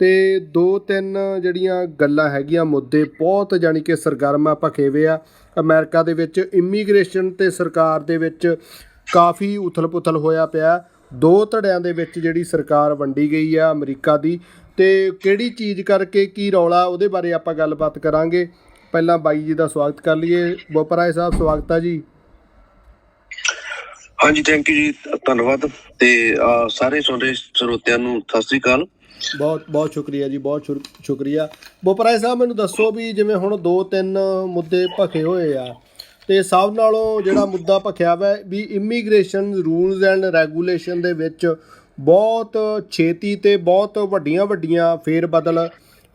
ਅਤੇ ਦੋ ਤਿੰਨ ਜਿਹੜੀਆਂ ਗੱਲਾਂ ਹੈਗੀਆਂ ਮੁੱਦੇ ਬਹੁਤ ਜਾਣੀ ਕਿ ਸਰਗਰਮ ਆ ਭਖੇਵੇ ਆ। ਅਮਰੀਕਾ ਦੇ ਵਿੱਚ ਇਮੀਗ੍ਰੇਸ਼ਨ ਤੇ ਸਰਕਾਰ ਦੇ ਵਿੱਚ ਕਾਫੀ ਉਥਲ-ਪੁਥਲ ਹੋਇਆ ਪਿਆ। ਦੋ ਧੜਿਆਂ ਦੇ ਵਿੱਚ ਜਿਹੜੀ ਸਰਕਾਰ ਵੰਡੀ ਗਈ ਆ ਅਮਰੀਕਾ ਦੀ। ਤੇ ਕਿਹੜੀ ਚੀਜ਼ ਕਰਕੇ ਕੀ ਰੌਲਾ ਉਹਦੇ ਬਾਰੇ ਆਪਾਂ ਗੱਲਬਾਤ ਕਰਾਂਗੇ। ਪਹਿਲਾਂ ਬਾਈ ਜੀ ਦਾ ਸਵਾਗਤ ਕਰ ਲਈਏ। ਬੋਪਰਾਏ ਸਾਹਿਬ ਸਵਾਗਤ ਆ ਜੀ। ਹਾਂਜੀ ਥੈਂਕ ਯੂ ਜੀ ਧੰਨਵਾਦ। ਤੇ ਅਹ, ਸਾਰੇ ਸੁਣਦੇ ਸਰੋਤਿਆਂ ਨੂੰ ਸਤਿ ਸ੍ਰੀ ਅਕਾਲ। ਬਹੁਤ ਬਹੁਤ ਸ਼ੁਕਰੀਆ ਜੀ, ਬਹੁਤ ਸ਼ੁਰ- ਸ਼ੁਕਰੀਆ। ਬੋਪਰਾਏ ਸਾਹਿਬ, ਮੈਨੂੰ ਦੱਸੋ ਵੀ ਜਿਵੇਂ ਹੁਣ ਦੋ ਤਿੰਨ ਮੁੱਦੇ ਭਖੇ ਹੋਏ ਆ, ਤੇ ਸਭ ਨਾਲੋਂ ਜਿਹੜਾ ਮੁੱਦਾ ਭਖਿਆ ਵਾ ਵੀ ਇਮੀਗ੍ਰੇਸ਼ਨ ਰੂਲਸ ਐਂਡ ਰੈਗੂਲੇਸ਼ਨ ਦੇ ਵਿੱਚ ਬਹੁਤ ਛੇਤੀ ਤੇ ਬਹੁਤ ਵੱਡੀਆਂ ਵੱਡੀਆਂ ਫੇਰ ਬਦਲ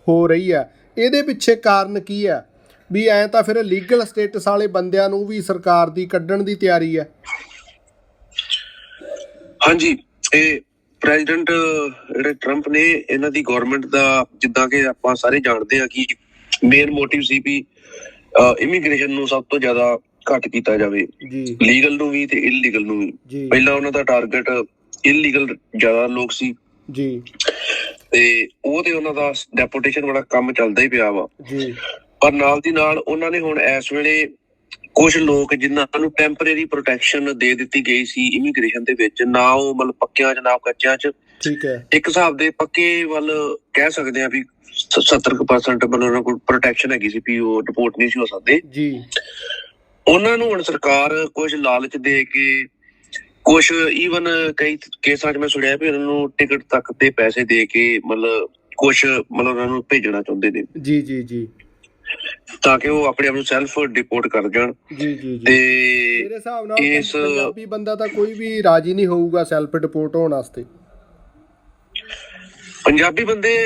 ਹੋ ਰਹੀ ਆ। ਇਹਦੇ ਪਿੱਛੇ ਕਾਰਨ ਕੀ ਆ? ਵੀ ਐ ਤਾਂ ਫਿਰ ਲੀਗਲ ਸਟੇਟਸ ਵਾਲੇ ਬੰਦਿਆਂ ਨੂੰ ਵੀ ਸਰਕਾਰ ਦੀ ਕੱਢਣ ਦੀ ਤਿਆਰੀ ਆ। ਹਾਂਜੀ, ਇਹ ਪ੍ਰੈਜ਼ੀਡੈਂਟ ਜਿਹੜੇ ਟਰੰਪ ਨੇ ਇਹਨਾਂ ਦੀ ਗਵਰਨਮੈਂਟ ਦਾ ਜਿੱਦਾਂ ਕਿ ਆਪਾਂ ਸਾਰੇ ਜਾਣਦੇ ਆ ਕਿ ਮੇਨ ਮੋਟਿਵ ਸੀ ਵੀ ਇਮੀਗ੍ਰੇਸ਼ਨ ਨੂੰ ਸਭ ਤੋਂ ਜ਼ਿਆਦਾ ਘੱਟ ਕੀਤਾ ਜਾਵੇ। ਜੀ। ਲੀਗਲ ਨੂੰ ਵੀ ਤੇ ਇਲੀਗਲ ਨੂੰ ਵੀ। ਪਹਿਲਾਂ ਉਹਨਾਂ ਦਾ ਟਾਰਗੇਟ ਇਲੀਗਲ ਜ਼ਿਆਦਾ ਲੋਕ ਸੀ। ਜੀ। ਤੇ ਉਹ ਤੇ ਉਹਨਾਂ ਦਾ ਡੈਪੋਟੇਸ਼ਨ ਵਾਲਾ ਕੰਮ ਚੱਲਦਾ ਹੀ ਪਿਆ ਵਾ। ਜੀ। ਪਰ ਨਾਲ ਦੀ ਨਾਲ ਉਹਨਾਂ ਨੇ ਹੁਣ ਇਸ ਵੇਲੇ ਕੁਝ ਲੋਕ ਜਿਨ੍ਹਾਂ ਨੂੰ ਟੈਂਪਰੇਰੀ ਪ੍ਰੋਟੈਕਸ਼ਨ ਦੇ ਦਿੱਤੀ ਗਈ ਸੀ ਇਮੀਗ੍ਰੇਸ਼ਨ ਦੇ ਵਿੱਚ ਨਾ ਉਹ ਮਤਲਬ ਪੱਕਿਆਂ 'ਚ ਨਾ ਕੱਚਿਆਂ 'ਚ। ਠੀਕ ਹੈ। ਇੱਕ ਹਿਸਾਬ ਦੇ ਪੱਕੇ ਵੱਲ ਕਹਿ ਸਕਦੇ ਆ ਵੀ 70% ਮਤਲਬ ਉਹਨਾਂ ਕੋਲ ਪ੍ਰੋਟੈਕਸ਼ਨ ਹੈਗੀ ਸੀ ਵੀ ਉਹ ਰਿਪੋਰਟ ਨਹੀਂ ਸੀ ਹੋ ਸਕਦੇ। ਜੀ। ਉਹਨਾਂ ਨੂੰ ਹੁਣ ਸਰਕਾਰ ਕੁਝ ਲਾਲਚ ਦੇ ਕੇ ਕੁਝ ਈਵਨ ਕਈ ਕੇਸਾਂ 'ਚ ਮੈਂ ਸੁਣਿਆ ਵੀ ਉਹਨਾਂ ਨੂੰ ਟਿਕਟ ਤੱਕ ਦੇ ਪੈਸੇ ਦੇ ਕੇ ਮਤਲਬ ਕੁਝ ਮਤਲਬ ਉਹਨਾਂ ਨੂੰ ਭੇਜਣਾ ਚਾਹੁੰਦੇ ਨੇ। ਜੀ ਜੀ ਜੀ। ਤਾਂ ਕਿ ਉਹ ਆਪਣੇ ਆਪ ਨੂੰ ਸੈਲਫ ਡਿਪੋਰਟ ਕਰ ਜਾਣ। ਜੀ ਜੀ ਜੀ। ਤੇ ਮੇਰੇ ਹਿਸਾਬ ਨਾਲ ਇਸ- ਪੰਜਾਬੀ ਬੰਦਾ ਤਾਂ ਕੋਈ ਵੀ ਰਾਜੀ ਨਹੀਂ ਹੋਊਗਾ ਸੈਲਫ ਡਿਪੋਰਟ ਹੋਣ ਵਾਸਤੇ। ਪੰਜਾਬੀ ਬੰਦੇ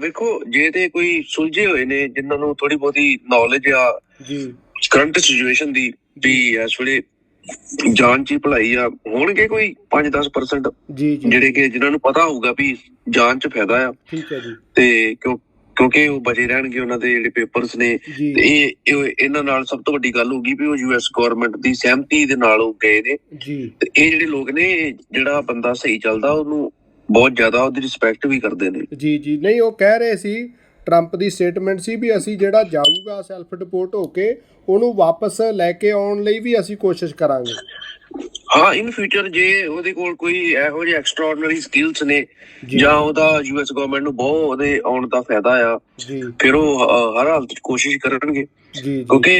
ਵੇਖੋ ਜੇ ਤੇ ਕੋਈ ਸੁਲਝੇ ਹੋਏ ਨੇ ਜਿਨ੍ਹਾਂ ਨੂੰ ਥੋੜੀ ਬਹੁਤੀ ਨੌਲੇਜ ਆ ਜੀ। ਕਰੰਟ ਸਿਚੁਏਸ਼ਨ ਦੀ ਵੀ ਇਸ ਵੇਲੇ ਜਾਨ ਚ ਭਲਾਈ ਆ ਹੋਣਗੇ ਕੋਈ 5-10% ਜੀ ਜੀ। ਜਿਹੜੇ ਕਿ ਜਿਨ੍ਹਾਂ ਨੂੰ ਪਤਾ ਹੋਊਗਾ ਵੀ ਜਾਨ ਚ ਫਾਇਦਾ ਆ। ਠੀਕ ਹੈ ਜੀ। ਤੇ ਕਿਉਂ ਕਿਉਂਕਿ ਉਹ ਬਚੇ ਰਹਿਣਗੇ ਉਹਨਾਂ ਦੇ ਜਿਹੜੇ ਪੇਪਰਸ ਨੇ। ਤੇ ਇਹ ਇਹ- ਇਹਨਾਂ ਨਾਲ ਸਭ ਤੋਂ ਵੱਡੀ ਗੱਲ ਹੋਊਗੀ ਵੀ ਉਹ ਯੂਐਸ ਗਵਰਨਮੈਂਟ ਦੀ ਸਹਿਮਤੀ ਦੇ ਨਾਲ ਉਹ ਗਏ ਨੇ। ਜੀ। ਤੇ ਇਹ ਜਿਹੜੇ ਲੋਕ ਨੇ ਜਿਹੜਾ ਬੰਦਾ ਸਹੀ ਚੱਲਦਾ ਉਹਨੂੰ ਬਹੁਤ ਜ਼ਿਆਦਾ ਉਹਦੀ ਰਿਸਪੈਕਟ ਵੀ ਕਰਦੇ ਨੇ। ਜੀ ਜੀ। ਨਹੀਂ ਉਹ ਕਹਿ ਰਹੇ ਸੀ ਟਰੰਪ ਦੀ ਸਟੇਟਮੈਂਟ ਸੀ ਵੀ ਅਸੀਂ ਜਿਹੜਾ ਜਾਊਗਾ ਸੈਲਫ ਡਿਪੋਰਟ ਹੋ ਕੇ ਉਹਨੂੰ ਵਾਪਸ ਲੈ ਕੇ ਆਉਣ ਲਈ ਵੀ ਅਸੀਂ ਕੋਸ਼ਿਸ਼ ਕਰਾਂਗੇ। ਹਾਂ ਇਨ ਫਿਊਚਰ ਜੇ ਉਹਦੇ ਕੋਲ ਕੋਈ ਇਹੋ ਜਿਹੇ ਐਕਸਟਰਾਆਰਡਨਰੀ ਸਕਿੱਲਸ ਨੇ ਜੀ। ਉਹਦਾ ਯੂਐਸ ਗਵਰਨਮੈਂਟ ਨੂੰ ਬਹੁਤ ਉਹਦੇ ਆਉਣ ਦਾ ਫਾਇਦਾ ਆ ਜੀ। ਫਿਰ ਉਹ ਹਰ ਹਾਲਤ 'ਚ ਕੋਸ਼ਿਸ਼ ਕਰਨਗੇ। ਜੀ ਕਿਉਂਕਿ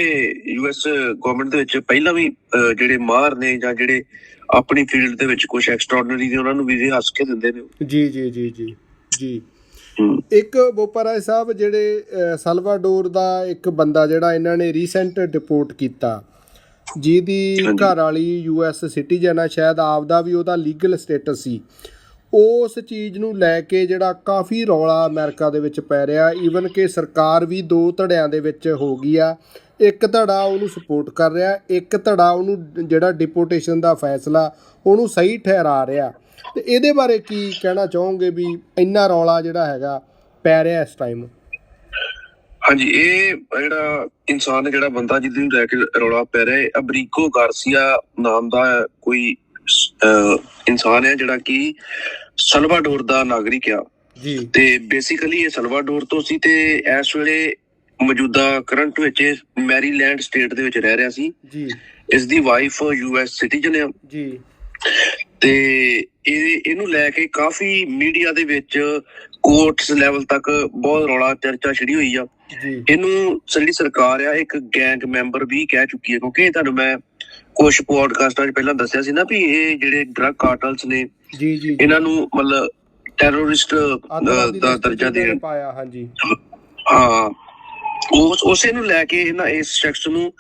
ਯੂਐਸ ਗਵਰਨਮੈਂਟ ਦੇ ਵਿੱਚ ਪਹਿਲਾਂ ਵੀ ਜਿਹੜੇ ਮਾਹਰ ਨੇ ਜਾਂ ਜਿਹੜੇ ਆਪਣੀ ਫੀਲਡ ਦੇ ਵਿੱਚ ਕੁਝ ਐਕਸਟਰਾਆਰਡਨਰੀ ਨੇ ਉਹਨਾਂ ਨੂੰ ਵੀਜ਼ੇ ਹੱਸ ਕੇ ਦਿੰਦੇ ਨੇ ਜੀ ਜੀ ਜੀ ਜੀ ਜੀ। ਇੱਕ ਬੋਪਰਾਏ ਸਾਹਿਬ ਜਿਹੜੇ ਸਲਵਾਡੋਰ ਦਾ ਇੱਕ ਬੰਦਾ ਜਿਹੜਾ ਇਹਨਾਂ ਨੇ ਰੀਸੈਂਟ ਡਿਪੋਰਟ ਕੀਤਾ ਜਿਹਦੀ। ਘਰ ਵਾਲੀ ਯੂਐਸ ਸਿਟੀਜ਼ਨ ਆ ਸ਼ਾਇਦ ਆਪਦਾ ਵੀ ਉਹਦਾ ਲੀਗਲ ਸਟੇਟਸ ਸੀ। ਉਸ ਚੀਜ਼ ਨੂੰ ਲੈ ਕੇ ਜਿਹੜਾ ਕਾਫੀ ਰੌਲਾ ਅਮਰੀਕਾ ਦੇ ਵਿੱਚ ਪੈ ਰਿਹਾ ਈਵਨ ਕਿ ਸਰਕਾਰ ਵੀ ਦੋ ਧੜਿਆਂ ਦੇ ਵਿੱਚ ਹੋ ਗਈ ਆ। ਇੱਕ ਧੜਾ ਉਹਨੂੰ ਸਪੋਰਟ ਕਰ ਰਿਹਾ ਇੱਕ ਧੜਾ ਉਹਨੂੰ ਜਿਹੜਾ ਡਿਪੋਰਟੇਸ਼ਨ ਦਾ ਫੈਸਲਾ ਉਹਨੂੰ ਸਹੀ ਠਹਿਰਾ ਰਿਹਾ। ਤੇ ਇਹਦੇ ਬਾਰੇ ਕੀ ਕਹਿਣਾ ਚਾਹੋਗੇ ਵੀ ਇੰਨਾ ਰੌਲਾ ਜਿਹੜਾ ਹੈਗਾ ਪੈ ਰਿਹਾ ਇਸ ਟਾਈਮ ਹਾਂਜੀ ਇਹ ਜਿਹੜਾ ਇਨਸਾਨ ਹੈ ਜਿਹੜਾ ਬੰਦਾ ਜਿਹਦੇ ਨੂੰ ਲੈ ਕੇ ਰੌਲਾ ਪੈ ਰਿਹਾ ਹੈ ਅਬਰੀਕੋ ਗਾਰਸੀਆ ਨਾਮ ਦਾ ਕੋਈ ਇਨਸਾਨ ਹੈ ਜਿਹੜਾ ਕਿ ਸਲਵਾਡੋਰ ਦਾ ਨਾਗਰਿਕ ਆ। ਜੀ। ਤੇ ਬੇਸਿਕਲੀ ਇਹ ਸਲਵਾਡੋਰ ਤੋਂ ਸੀ ਤੇ ਇਸ ਵੇਲੇ ਮੌਜੂਦਾ ਕਰੰਟ ਵਿੱਚ ਇਹ ਮੈਰੀਲੈਂਡ ਸਟੇਟ ਦੇ ਵਿੱਚ ਰਹਿ ਰਿਹਾ ਸੀ। ਜੀ। ਇਸ ਦੀ ਵਾਈਫ ਯੂਐਸ ਸਿਟੀਜ਼ਨ ਆ। ਜੀ। ਤੇ ਇਹ ਇਹਨੂੰ ਲੈ ਕੇ ਕਾਫੀ ਮੀਡੀਆ ਦੇ ਵਿੱਚ ਕੋਰਟਸ ਲੈਵਲ ਤੱਕ ਬਹੁਤ ਰੌਲਾ ਚਰਚਾ ਛਿੜੀ ਹੋਈ ਆ। ਇਹਨੂੰ ਜਿਹੜੀ ਸਰਕਾਰ ਆ ਇੱਕ ਗੈਂਗ ਮੈਂਬਰ ਵੀ ਕਹਿ ਚੁੱਕੀ ਹੈ ਕਿਉਂਕਿ ਤੁਹਾਨੂੰ ਮੈਂ ਕੁਝ ਪੋਡਕਾਸਟਾਂ 'ਚ ਪਹਿਲਾਂ ਦੱਸਿਆ ਸੀ ਨਾ ਵੀ ਇਹ ਜਿਹੜੇ ਡਰੱਗ ਕਾਰਟਲਸ ਨੇ ਜੀ ਜੀ ਇਹਨਾਂ ਨੂੰ ਮਤਲਬ ਟੈਰਰਿਸਟ ਦਾ ਦਰਜਾ ਦੇਣ। ਪਾਇਆ ਹਾਂਜੀ। ਹਾਂ। ਉਸ ਉਸੇ ਨੂੰ ਲੈ ਕੇ ਇਹਨਾਂ ਇਸ ਸ਼ਖਸ ਨੂੰ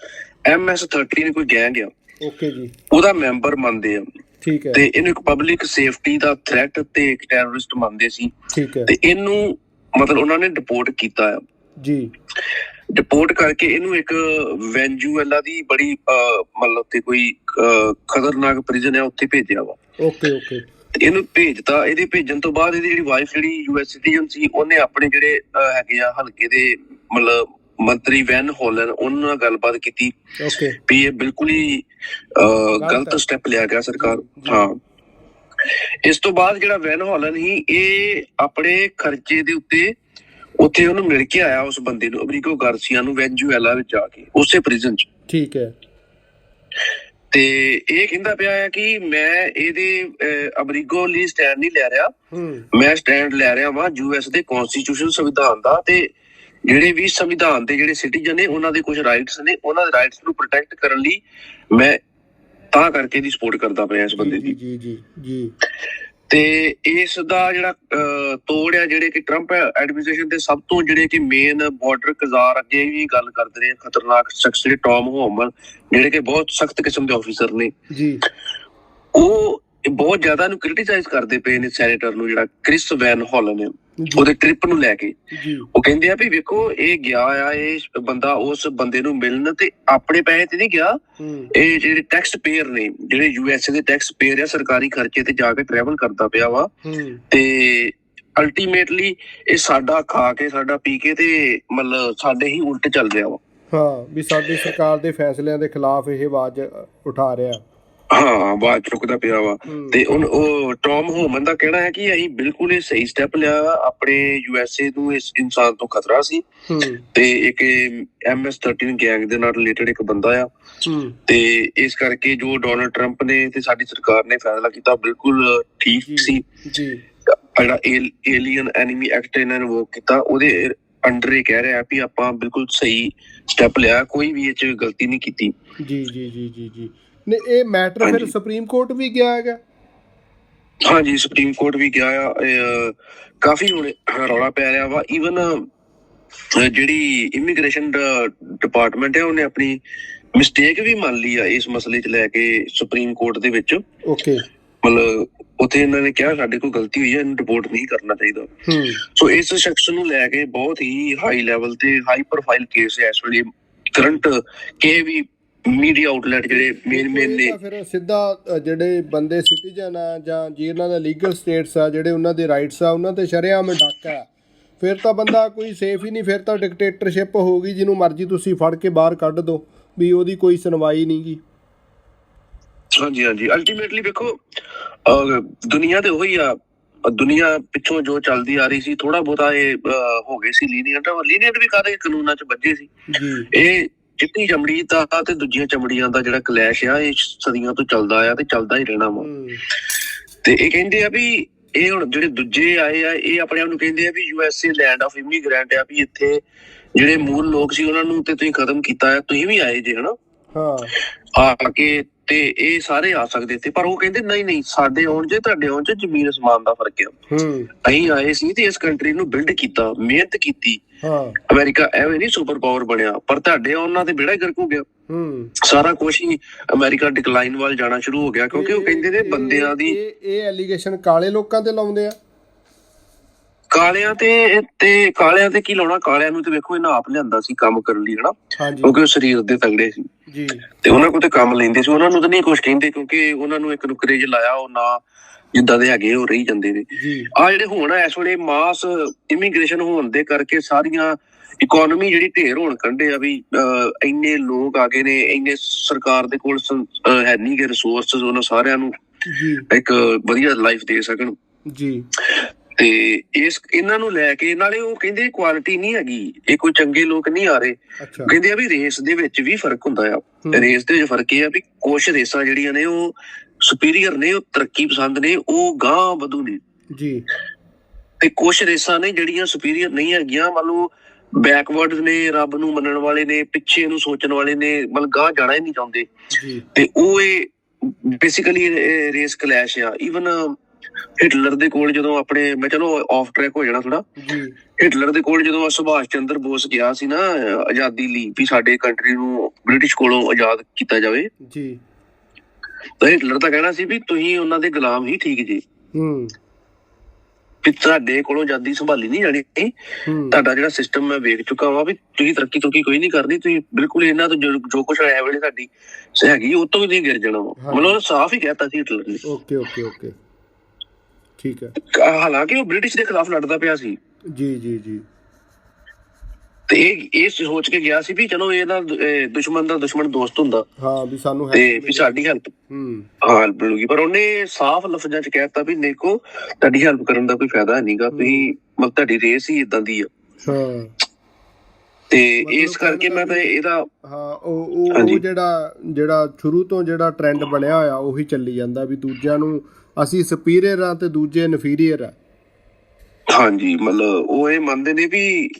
MS13 ਕੋਈ ਗੈਂਗ ਆ। ਓਕੇ ਜੀ। ਉਹਦਾ ਮੈਂਬਰ ਮੰਨਦੇ ਆ। ਠੀਕ ਹੈ। ਤੇ ਇਹਨੂੰ ਇੱਕ ਪਬਲਿਕ ਸੇਫਟੀ ਦਾ ਥ੍ਰੈਟ ਤੇ ਇੱਕ ਟੈਰਰਿਸਟ ਮੰਨਦੇ ਸੀ। ਠੀਕ ਹੈ। ਤੇ ਇਹਨੂੰ ਮਤਲਬ ਉਹਨਾਂ ਨੇ ਡਿਪੋਰਟ ਕੀਤਾ ਆ। ਜੀ। ਡਿਪੋਰਟ ਕਰਕੇ ਇਹਨੂੰ ਇੱਕ ਵੈਂਜੂਏਲਾ ਦੀ ਬੜੀ ਮਤਲਬ ਤੇ ਕੋਈ ਖਤਰਨਾਕ ਪ੍ਰਿਜ਼ਨ ਹੈ ਉੱਥੇ ਭੇਜਿਆ ਵਾ। Okay okay. ਇਹਨੂੰ ਭੇਜਤਾ ਇਹਦੇ ਭੇਜਣ ਤੋਂ ਬਾਅਦ ਇਹਦੀ ਜਿਹੜੀ ਵਾਈਫ ਜਿਹੜੀ ਯੂਐਸ ਸਿਟੀਜ਼ਨ ਸੀ ਉਹਨੇ ਆਪਣੇ ਜਿਹੜੇ ਹੈਗੇ ਆ ਹਲਕੇ ਦੇ ਮਤਲਬ ਮੰਤਰੀ ਵੈਨ ਹੋਲਨ ਉਹਨਾਂ ਨਾਲ ਗੱਲਬਾਤ ਕੀਤੀ। ਓਕੇ। ਵੀ ਇਹ ਬਿਲਕੁਲ ਹੀ ਗਲਤ ਹੈ। ਸਟੈਪ ਲਿਆ ਗਿਆ ਸਰਕਾਰ। ਹਾਂ। ਇਸ ਤੋਂ ਬਾਅਦ ਜਿਹੜਾ ਵੈਨ ਹਾਲਨ ਸੀ ਇਹ ਆਪਣੇ ਖਰਚੇ ਦੇ ਉੱਤੇ ਉੱਥੇ ਉਹਨੂੰ ਮਿਲ ਕੇ ਆਇਆ ਉਸ ਬੰਦੇ ਨੂੰ ਅਮਰੀਕੋ ਗਾਰਸੀਆ ਨੂੰ ਵੈਨਜ਼ੂਏਲਾ ਵਿੱਚ ਜਾ ਕੇ ਉਸੇ ਪ੍ਰਿਜ਼ਨ 'ਚ। ਠੀਕ ਹੈ। ਤੇ ਇਹ ਕਹਿੰਦਾ ਪਿਆ ਹੈ ਕਿ ਮੈਂ ਇਹਦੇ ਅਮਰੀਕੋ ਲਈ ਸਟੈਂਡ ਨਹੀਂ ਲੈ ਰਿਹਾ। ਮੈਂ ਸਟੈਂਡ ਲੈ ਰਿਹਾ ਵਾਂ ਯੂਐਸ ਦੇ ਕਨਸਟੀਟਿਊਸ਼ਨ ਸੰਵਿਧਾਨ ਦਾ ਤੇ ਜਿਹੜੇ ਵੀ ਸੰਵਿਧਾਨ ਦੇ ਜਿਹੜੇ ਸਿਟੀਜ਼ਨ ਨੇ ਉਹਨਾਂ ਦੇ ਕੁਝ ਰਾਈਟਸ ਨੇ ਉਹਨਾਂ ਦੇ ਰਾਈਟਸ ਨੂੰ ਪ੍ਰੋਟੈਕਟ ਕਰਨ ਲਈ ਮੈਂ ਤਾਂ ਕਰਕੇ ਦੀ ਸਪੋਰਟ ਕਰਦਾ ਪਿਆ ਇਸ ਬੰਦੇ ਜੀ ਦੀ। ਜੀ ਜੀ ਜੀ। ਤੇ ਇਸ ਦਾ ਜਿਹੜਾ ਤੋੜ ਆ ਜਿਹੜੇ ਕਿ ਟਰੰਪ ਐਡਮਿਨਿਸਟ੍ਰੇਸ਼ਨ ਦੇ ਸਭ ਤੋਂ ਜਿਹੜੇ ਕਿ ਮੇਨ ਬਾਰਡਰ ਕਜ਼ਾਰ ਅੱਗੇ ਵੀ ਗੱਲ ਕਰਦੇ ਰਹੇ ਖਤਰਨਾਕ ਸ਼ਖਸ ਜਿਹੜੇ ਟੌਮ ਹੋਮਰ ਜਿਹੜੇ ਕਿ ਬਹੁਤ ਸਖਤ ਕਿਸਮ ਦੇ ਆਫੀਸਰ ਨੇ। ਜੀ। ਉਹ ਬਹੁਤ ਜ਼ਿਆਦਾ ਨੂੰ ਕ੍ਰਿਟਿਸਾਈਜ਼ ਕਰਦੇ ਪਏ ਨੇ ਸੈਨੇਟਰ ਨੂੰ ਜਿਹੜਾ ਕ੍ਰਿਸ ਵੈਨ ਹਾਲਨ ਜੀ। ਉਹਦੇ ਟ੍ਰਿਪ ਨੂੰ ਲੈ ਕੇ। ਉਹ ਕਹਿੰਦੇ ਆ ਵੀ ਵੇਖੋ ਇਹ ਗਿਆ ਆ ਇਹ ਬੰਦਾ ਉਸ ਬੰਦੇ ਨੂੰ ਮਿਲਣ ਤੇ ਆਪਣੇ ਪੈਸੇ ਤੇ ਨਹੀਂ ਗਿਆ। ਇਹ ਜਿਹੜੇ ਟੈਕਸ ਪੇਅਰ ਨੇ ਜਿਹੜੇ ਯੂਐਸਏ ਦੇ ਟੈਕਸ ਪੇਅਰ ਆ ਸਰਕਾਰੀ ਖਰਚੇ ਤੇ ਜਾ ਕੇ ਟਰੈਵਲ ਕਰਦਾ ਪਿਆ ਵਾ। ਤੇ ਅਲਟੀਮੇਟਲੀ ਇਹ ਸਾਡਾ ਖਾ ਕੇ ਸਾਡਾ ਪੀ ਕੇ ਤੇ ਮਤਲਬ ਸਾਡੇ ਹੀ ਉਲਟ ਚੱਲ ਰਿਹਾ ਵਾ। ਹਾਂ ਵੀ ਸਾਡੀ ਸਰਕਾਰ ਦੇ ਫੈਸਲਿਆਂ ਦੇ ਖਿਲਾਫ ਇਹ ਆਵਾਜ਼ ਉਠਾ ਰਿਹਾ। ਹਾਂ ਬਾਤ ਚੁੱਕਦਾ ਪਿਆ ਵਾ। ਹੂੰ। ਤੇ ਉਹ ਟੌਮ ਹੋਮਨ ਦਾ ਕਹਿਣਾ ਹੈ ਕਿ ਅਸੀਂ ਬਿਲਕੁਲ ਇਹ ਸਹੀ ਸਟੈਪ ਲਿਆ। ਆਪਣੇ ਯੂਐਸਏ ਨੂੰ ਇਸ ਇਨਸਾਨ ਤੋਂ ਖਤਰਾ ਸੀ। ਹੂੰ। ਤੇ ਇੱਕ ਐਮਐਸ 13 ਗੈਂਗ ਦੇ ਨਾਲ ਰਿਲੇਟਡ ਇੱਕ ਬੰਦਾ ਆ। ਹੂੰ। ਤੇ ਇਸ ਕਰਕੇ ਜੋ ਡੋਨਲਡ ਟਰੰਪ ਨੇ ਤੇ ਸਾਡੀ ਸਰਕਾਰ ਨੇ ਫੈਸਲਾ ਕੀਤਾ ਬਿਲਕੁਲ ਠੀਕ। ਸੀ। ਜੀ। ਜਿਹੜਾ ਏਲੀਅਨ ਐਨੀਮੀ ਐਕਟ ਇਹਨਾਂ ਨੇ ਵੋਕ ਕੀਤਾ ਉਹਦੇ ਅੰਡਰ ਇਹ ਕਹਿ ਰਿਹਾ ਵੀ ਆਪਾਂ ਬਿਲਕੁਲ ਸਹੀ ਸਟੈਪ ਲਿਆ। ਕੋਈ ਵੀ ਇਹ ਚ ਗਲਤੀ ਨਹੀਂ ਕੀਤੀ। ਜੀ ਜੀ ਜੀ ਜੀ ਜੀ। ਨੇ ਇਹ ਮੈਟਰ ਫਿਰ। ਸੁਪਰੀਮ ਕੋਰਟ ਵੀ ਗਿਆ ਹੈਗਾ। ਹਾਂਜੀ ਸੁਪਰੀਮ ਕੋਰਟ ਵੀ ਗਿਆ ਆ। ਕਾਫੀ ਹੁਣ ਰੌਲਾ ਪੈ ਰਿਹਾ ਵਾ। ਈਵਨ ਜਿਹੜੀ ਇਮੀਗ੍ਰੇਸ਼ਨ ਡਿਪਾਰਟਮੈਂਟ ਹੈ ਉਹਨੇ ਆਪਣੀ ਮਿਸਟੇਕ ਵੀ ਮੰਨ ਲਈ ਆ ਇਸ ਮਸਲੇ 'ਚ ਲੈ ਕੇ ਸੁਪਰੀਮ ਕੋਰਟ ਦੇ ਵਿੱਚ। ਓਕੇ ਮਤਲਬ ਉੱਥੇ ਇਹਨਾਂ ਨੇ ਕਿਹਾ ਸਾਡੇ ਕੋਲ ਗਲਤੀ ਹੋਈ ਹੈ ਇਹਨੂੰ ਰਿਪੋਰਟ ਨਹੀਂ ਕਰਨਾ ਚਾਹੀਦਾ। ਹੂੰ। ਸੋ ਇਸ ਸ਼ਖਸ ਨੂੰ ਲੈ ਕੇ ਬਹੁਤ ਹੀ ਹਾਈ ਲੈਵਲ ਤੇ ਹਾਈ ਪ੍ਰੋਫਾਈਲ ਕੇਸ ਹੈ ਇਸ ਵੇਲੇ। ਕਰੰਟ ਕੇ ਵੀ ਮੀਡੀਆ ਆਊਟਲੈਟ ਜਿਹੜੇ ਮੇਨ ਮੇਨ ਨੇ ਤਾਂ ਫਿਰ ਸਿੱਧਾ ਜਿਹੜੇ ਬੰਦੇ ਸਿਟੀਜ਼ਨ ਆ ਜਾਂ ਜਿਹਨਾਂ ਦਾ ਲੀਗਲ ਸਟੇਟਸ ਆ ਜਿਹੜੇ ਉਹਨਾਂ ਦੇ ਰਾਈਟਸ ਆ ਉਹਨਾਂ ਤੇ ਸ਼ਰੇਆਮ ਡਾਕਾ। ਫਿਰ ਤਾਂ ਬੰਦਾ ਕੋਈ ਸੇਫ ਹੀ ਨਹੀਂ ਫਿਰ ਤਾਂ ਡਿਕਟੇਟਰਸ਼ਿਪ ਹੋਊਗੀ ਜਿਹਨੂੰ ਮਰਜ਼ੀ ਤੁਸੀਂ ਫੜ ਕੇ ਬਾਹਰ ਕੱਢ ਦਿਓ ਵੀ ਉਹਦੀ ਕੋਈ ਸੁਣਵਾਈ ਨਹੀਂਗੀ ਹਾਂਜੀ ਹਾਂਜੀ। ਅਲਟੀਮੇਟਲੀ ਵੇਖੋ ਦੁਨੀਆ ਤੇ ਉਹੀ ਆ। ਦੁਨੀਆ ਪਿੱਛੋਂ ਜੋ ਚੱਲਦੀ ਆ ਰਹੀ ਸੀ ਥੋੜਾ ਬਹੁਤਾ ਇਹ ਹੋ ਗਏ ਸੀ ਲੀਨੀਅੰਟ ਲੀਨੀਅੰਟ ਵੀ ਕਾਦੇ ਕਾਨੂੰਨਾਂ 'ਚ ਵੱਜੇ ਸੀ। ਜੀ। ਇਹ ਚਿੱਟੀ ਚਮੜੀ ਦਾ ਤੇ ਦੂਜੀਆਂ ਚਮੜੀਆਂ ਦਾ ਜਿਹੜਾ ਕਲੈਸ਼ ਆ ਇਹ ਸਦੀਆਂ ਤੋਂ ਚੱਲਦਾ ਆ ਤੇ ਚੱਲਦਾ ਹੀ ਰਹਿਣਾ ਵਾ। ਤੇ ਇਹ ਕਹਿੰਦੇ ਆ ਵੀ ਇਹ ਹੁਣ ਜਿਹੜੇ ਦੂਜੇ ਆਏ ਆ ਇਹ ਆਪਣੇ ਆਪ ਨੂੰ ਕਹਿੰਦੇ ਆ ਵੀ ਯੂਐਸਏ ਲੈਂਡ ਆਫ ਇਮੀਗ੍ਰੈਂਟ ਆ ਵੀ ਇੱਥੇ ਜਿਹੜੇ ਮੂਲ ਲੋਕ ਸੀ ਉਹਨਾਂ ਨੂੰ ਤੇ ਤੁਸੀਂ ਖਤਮ ਕੀਤਾ ਹੈ ਤੁਸੀਂ ਵੀ ਆਏ ਜੇ ਹਨਾ? ਹਾਂ। ਆ ਕੇ ਤੇ ਇਹ ਸਾਰੇ ਆ ਸਕਦੇ ਤੇ ਪਰ ਉਹ ਕਹਿੰਦੇ ਨਹੀਂ ਨਹੀਂ ਸਾਡੇ ਆਉਣ 'ਚ ਤੁਹਾਡੇ ਆਉਣ 'ਚ ਜ਼ਮੀਨ ਅਸਮਾਨ ਦਾ ਫ਼ਰਕ ਆ। ਹੂੰ। ਅਸੀਂ ਆਏ ਸੀ ਤੇ ਇਸ ਕੰਟਰੀ ਨੂੰ ਬਿਲਡ ਕੀਤਾ ਮਿਹਨਤ ਕੀਤੀ। ਹਾਂ। ਅਮਰੀਕਾ ਐਵੇਂ ਨਹੀਂ ਸੁਪਰ ਪਾਵਰ ਬਣਿਆ ਪਰ ਤੁਹਾਡੇ ਆਉਣ ਤੇ ਬੇੜਾ ਹੀ ਗਰਕ ਹੋ ਗਿਆ। ਹੂੰ। ਸਾਰਾ ਕੁਝ ਹੀ ਅਮਰੀਕਾ ਡਿਕਲਾਈਨ ਵੱਲ ਜਾਣਾ ਸ਼ੁਰੂ ਹੋ ਗਿਆ ਕਿਉਂਕਿ ਉਹ ਕਹਿੰਦੇ ਨੇ ਬੰਦਿਆਂ ਦੀ ਇਹ ਇਹ ਐਲੀਗੇਸ਼ਨ ਕਾਲੇ ਲੋਕਾਂ ਤੇ ਲਾਉਂਦੇ ਆ। ਕਾਲਿਆਂ ਤੇ ਤੇ ਕਾਲਿਆਂ ਤੇ ਕੀ ਲਾਉਣਾ? ਕਾਲਿਆਂ ਨੂੰ ਤੇ ਵੇਖੋ ਇਹਨਾਂ ਆਪ ਲਿਆਂਦਾ ਸੀ ਕੰਮ ਕਰਨ ਲਈ ਹਨਾ? ਕਿਉਂਕਿ ਉਹ ਸਰੀਰ ਦੇ ਤਗੜੇ ਸੀ। ਜੀ। ਤੇ ਉਹਨਾਂ ਕੋਲ ਤੇ ਕੰਮ ਲੈਂਦੇ ਸੀ। ਉਹਨਾਂ ਨੂੰ ਤਾਂ ਨਹੀਂ ਕੁਝ ਕਹਿੰਦੇ ਕਿਉਂਕਿ ਉਹਨਾਂ ਨੂੰ ਇੱਕ ਨੁਕਰੇ ਜਿਹਾ ਲਾਇਆ ਉਹ ਨਾ ਜਿੱਦਾਂ ਦੇ ਹੈਗੇ ਉਹ ਰਹੀ ਜਾਂਦੇ ਨੇ। ਜੀ। ਆ ਜਿਹੜੇ ਹੁਣ ਇਸ ਵੇਲੇ ਮਾਸ ਇਮੀਗ੍ਰੇਸ਼ਨ ਹੋਣ ਦੇ ਕਰਕੇ ਸਾਰੀਆਂ ਇਕਨੋਮੀ ਜਿਹੜੀ ਢੇਰ ਹੋਣ ਕੰਡੇ ਆ ਵੀ ਇੰਨੇ ਲੋਕ ਆ ਗਏ ਨੇ ਇੰਨੇ ਸਰਕਾਰ ਦੇ ਕੋਲ ਹੈ ਨਹੀਂ ਗੇ ਰਿਸੋਰਸਸ ਉਹਨਾਂ ਸਾਰਿਆਂ ਨੂੰ ਜੀ। ਇੱਕ ਵਧੀਆ ਲਾਈਫ ਦੇ ਸਕਣ। ਜੀ। ਤੇ ਇਸ ਇਹਨਾਂ ਨੂੰ ਲੈ ਕੇ ਨਾਲੇ ਉਹ ਕਹਿੰਦੇ ਕੁਆਲਿਟੀ ਨਹੀਂ ਹੈਗੀ ਇਹ ਕੋਈ ਚੰਗੇ ਲੋਕ ਨਹੀਂ ਆ ਰਹੇ। ਕਹਿੰਦੇ ਆ ਵੀ ਰੇਸ ਦੇ ਵਿੱਚ ਵੀ ਫ਼ਰਕ ਹੁੰਦਾ ਆ। ਰੇਸ ਦੇ ਵਿੱਚ ਫ਼ਰਕ ਇਹ ਆ ਵੀ ਕੁਝ ਰੇਸਾਂ ਜਿਹੜੀਆਂ ਨੇ ਉਹ ਸੁਪੀਰੀਅਰ ਨੇ ਉਹ ਤਰੱਕੀ ਪਸੰਦ ਨੇ ਉਹ ਗਾਂ ਵਧੂ ਨੇ। ਜੀ। ਤੇ ਕੁਝ ਰੇਸਾਂ ਨੇ ਜਿਹੜੀਆਂ ਸੁਪੀਰੀਅਰ ਨਹੀਂ ਹੈਗੀਆਂ ਮੰਨ ਲਓ ਬੈਕਵਰਡ ਨੇ ਰੱਬ ਨੂੰ ਮੰਨਣ ਵਾਲੇ ਨੇ ਪਿੱਛੇ ਨੂੰ ਸੋਚਣ ਵਾਲੇ ਨੇ ਮਤਲਬ ਗਾਂ ਜਾਣਾ ਹੀ ਨਹੀਂ ਚਾਹੁੰਦੇ। ਜੀ। ਤੇ ਉਹ ਇਹ ਬੇਸਿਕਲੀ ਰੇਸ ਕਲੈਸ਼ ਆ। ਈਵਨ ਹਿਟਲਰ ਦੇ ਕੋਲ ਜਦੋਂ ਆਪਣੇ ਮੈਂ ਚਲੋ ਆਫ ਟਰੈਕ ਹੋ ਜਾਣਾ ਥੋੜਾ ਜੀ। ਹਿਟਲਰ ਦੇ ਕੋਲ ਜਦੋਂ ਸੁਭਾਸ਼ ਚੰਦਰ ਬੋਸ ਗਿਆ ਸੀ ਨਾ ਆਜ਼ਾਦੀ ਲਈ ਵੀ ਸਾਡੇ ਕੰਟਰੀ ਨੂੰ ਬ੍ਰਿਟਿਸ਼ ਕੋਲੋਂ ਆਜ਼ਾਦ ਕੀਤਾ ਜਾਵੇ। ਜੀ। ਤਾਂ ਹਿਟਲਰ ਤਾਂ ਕਹਿਣਾ ਸੀ ਵੀ ਤੁਸੀਂ ਉਹਨਾਂ ਦੇ ਗੁਲਾਮ ਹੀ ਠੀਕ ਜੀ। ਹੂੰ। ਵੀ ਤੁਹਾਡੇ ਕੋਲੋਂ ਆਜ਼ਾਦੀ ਸੰਭਾਲੀ ਨਹੀਂ ਜਾਣੀ। ਹੂੰ। ਤੁਹਾਡਾ ਜਿਹੜਾ ਸਿਸਟਮ ਮੈਂ ਵੇਖ ਚੁੱਕਾ ਵਾਂ ਵੀ ਤੁਸੀਂ ਤਰੱਕੀ ਤੁਰਕੀ ਕੋਈ ਨਹੀਂ ਕਰਨੀ ਤੁਸੀਂ ਬਿਲਕੁਲ ਇਹਨਾਂ ਤੋਂ ਜੋ ਕੁਝ ਹੈ ਵੇਲੇ ਸਾਡੀ ਹੈਗੀ ਉਹ ਤੋਂ ਵੀ ਨਹੀਂ ਗਿਰ ਜਾਣਾ। ਮਤਲਬ ਸਾਫ਼ ਹੀ ਕਹਿਤਾ ਸੀ ਹਿਟਲਰ ਨੇ। Okay okay okay. ਠੀਕ ਹੈ। ਹਾਲਾਂਕਿ ਉਹ ਬ੍ਰਿਟਿਸ਼ ਦੇ ਖਿਲਾਫ ਲੜਦਾ ਪਿਆ ਸੀ। ਜੀ ਜੀ ਜੀ। ਤੇ ਇਹ ਇਹ ਸੋਚ ਕੇ ਗਿਆ ਸੀ ਵੀ ਚਲੋ ਇਹਦਾ ਇਹ ਦੁਸ਼ਮਣ ਦਾ ਦੁਸ਼ਮਣ ਦੋਸਤ ਹੁੰਦਾ। ਹਾਂ ਵੀ ਸਾਨੂੰ ਤੇ help ਵੀ ਸਾਡੀ ਹੈਲਪ ਹੂੰ। ਹਾਂ ਹੈਲਪ ਮਿਲੂਗੀ। ਪਰ ਉਹਨੇ ਸਾਫ਼ ਲਫ਼ਜ਼ਾਂ 'ਚ ਕਹਿਤਾ ਵੀ ਦੇਖੋ ਤੁਹਾਡੀ ਹੈਲਪ ਕਰਨ ਦਾ ਕੋਈ ਫਾਇਦਾ ਨਹੀਂਗਾ ਤੁਸੀਂ ਮਤਲਬ ਤੁਹਾਡੀ ਰੇਸ ਹੀ ਇਦਾਂ ਦੀ ਆ। ਹਾਂ। ਤੇ ਇਸ ਕਰਕੇ ਮੈਂ ਤਾਂ ਇਹਦਾ ਹਾਂ ਉਹ। ਉਹ ਜਿਹੜਾ ਜਿਹੜਾ ਸ਼ੁਰੂ ਤੋਂ ਜਿਹੜਾ ਟ੍ਰੈਂਡ ਬਣਿਆ ਹੋਇਆ ਉਹੀ ਚੱਲੀ ਜਾਂਦਾ ਵੀ ਦੂਜਿਆਂ ਨੂੰ ਅਸੀਂ ਸੁਪੀਰੀਅਰ ਆ ਤੇ ਦੂਜੇ ਇਨਫੀਰੀਅਰ ਆ ਹਾਂਜੀ ਮਤਲਬ ਉਹ ਇਹ ਮੰਨਦੇ ਨੇ ਵੀ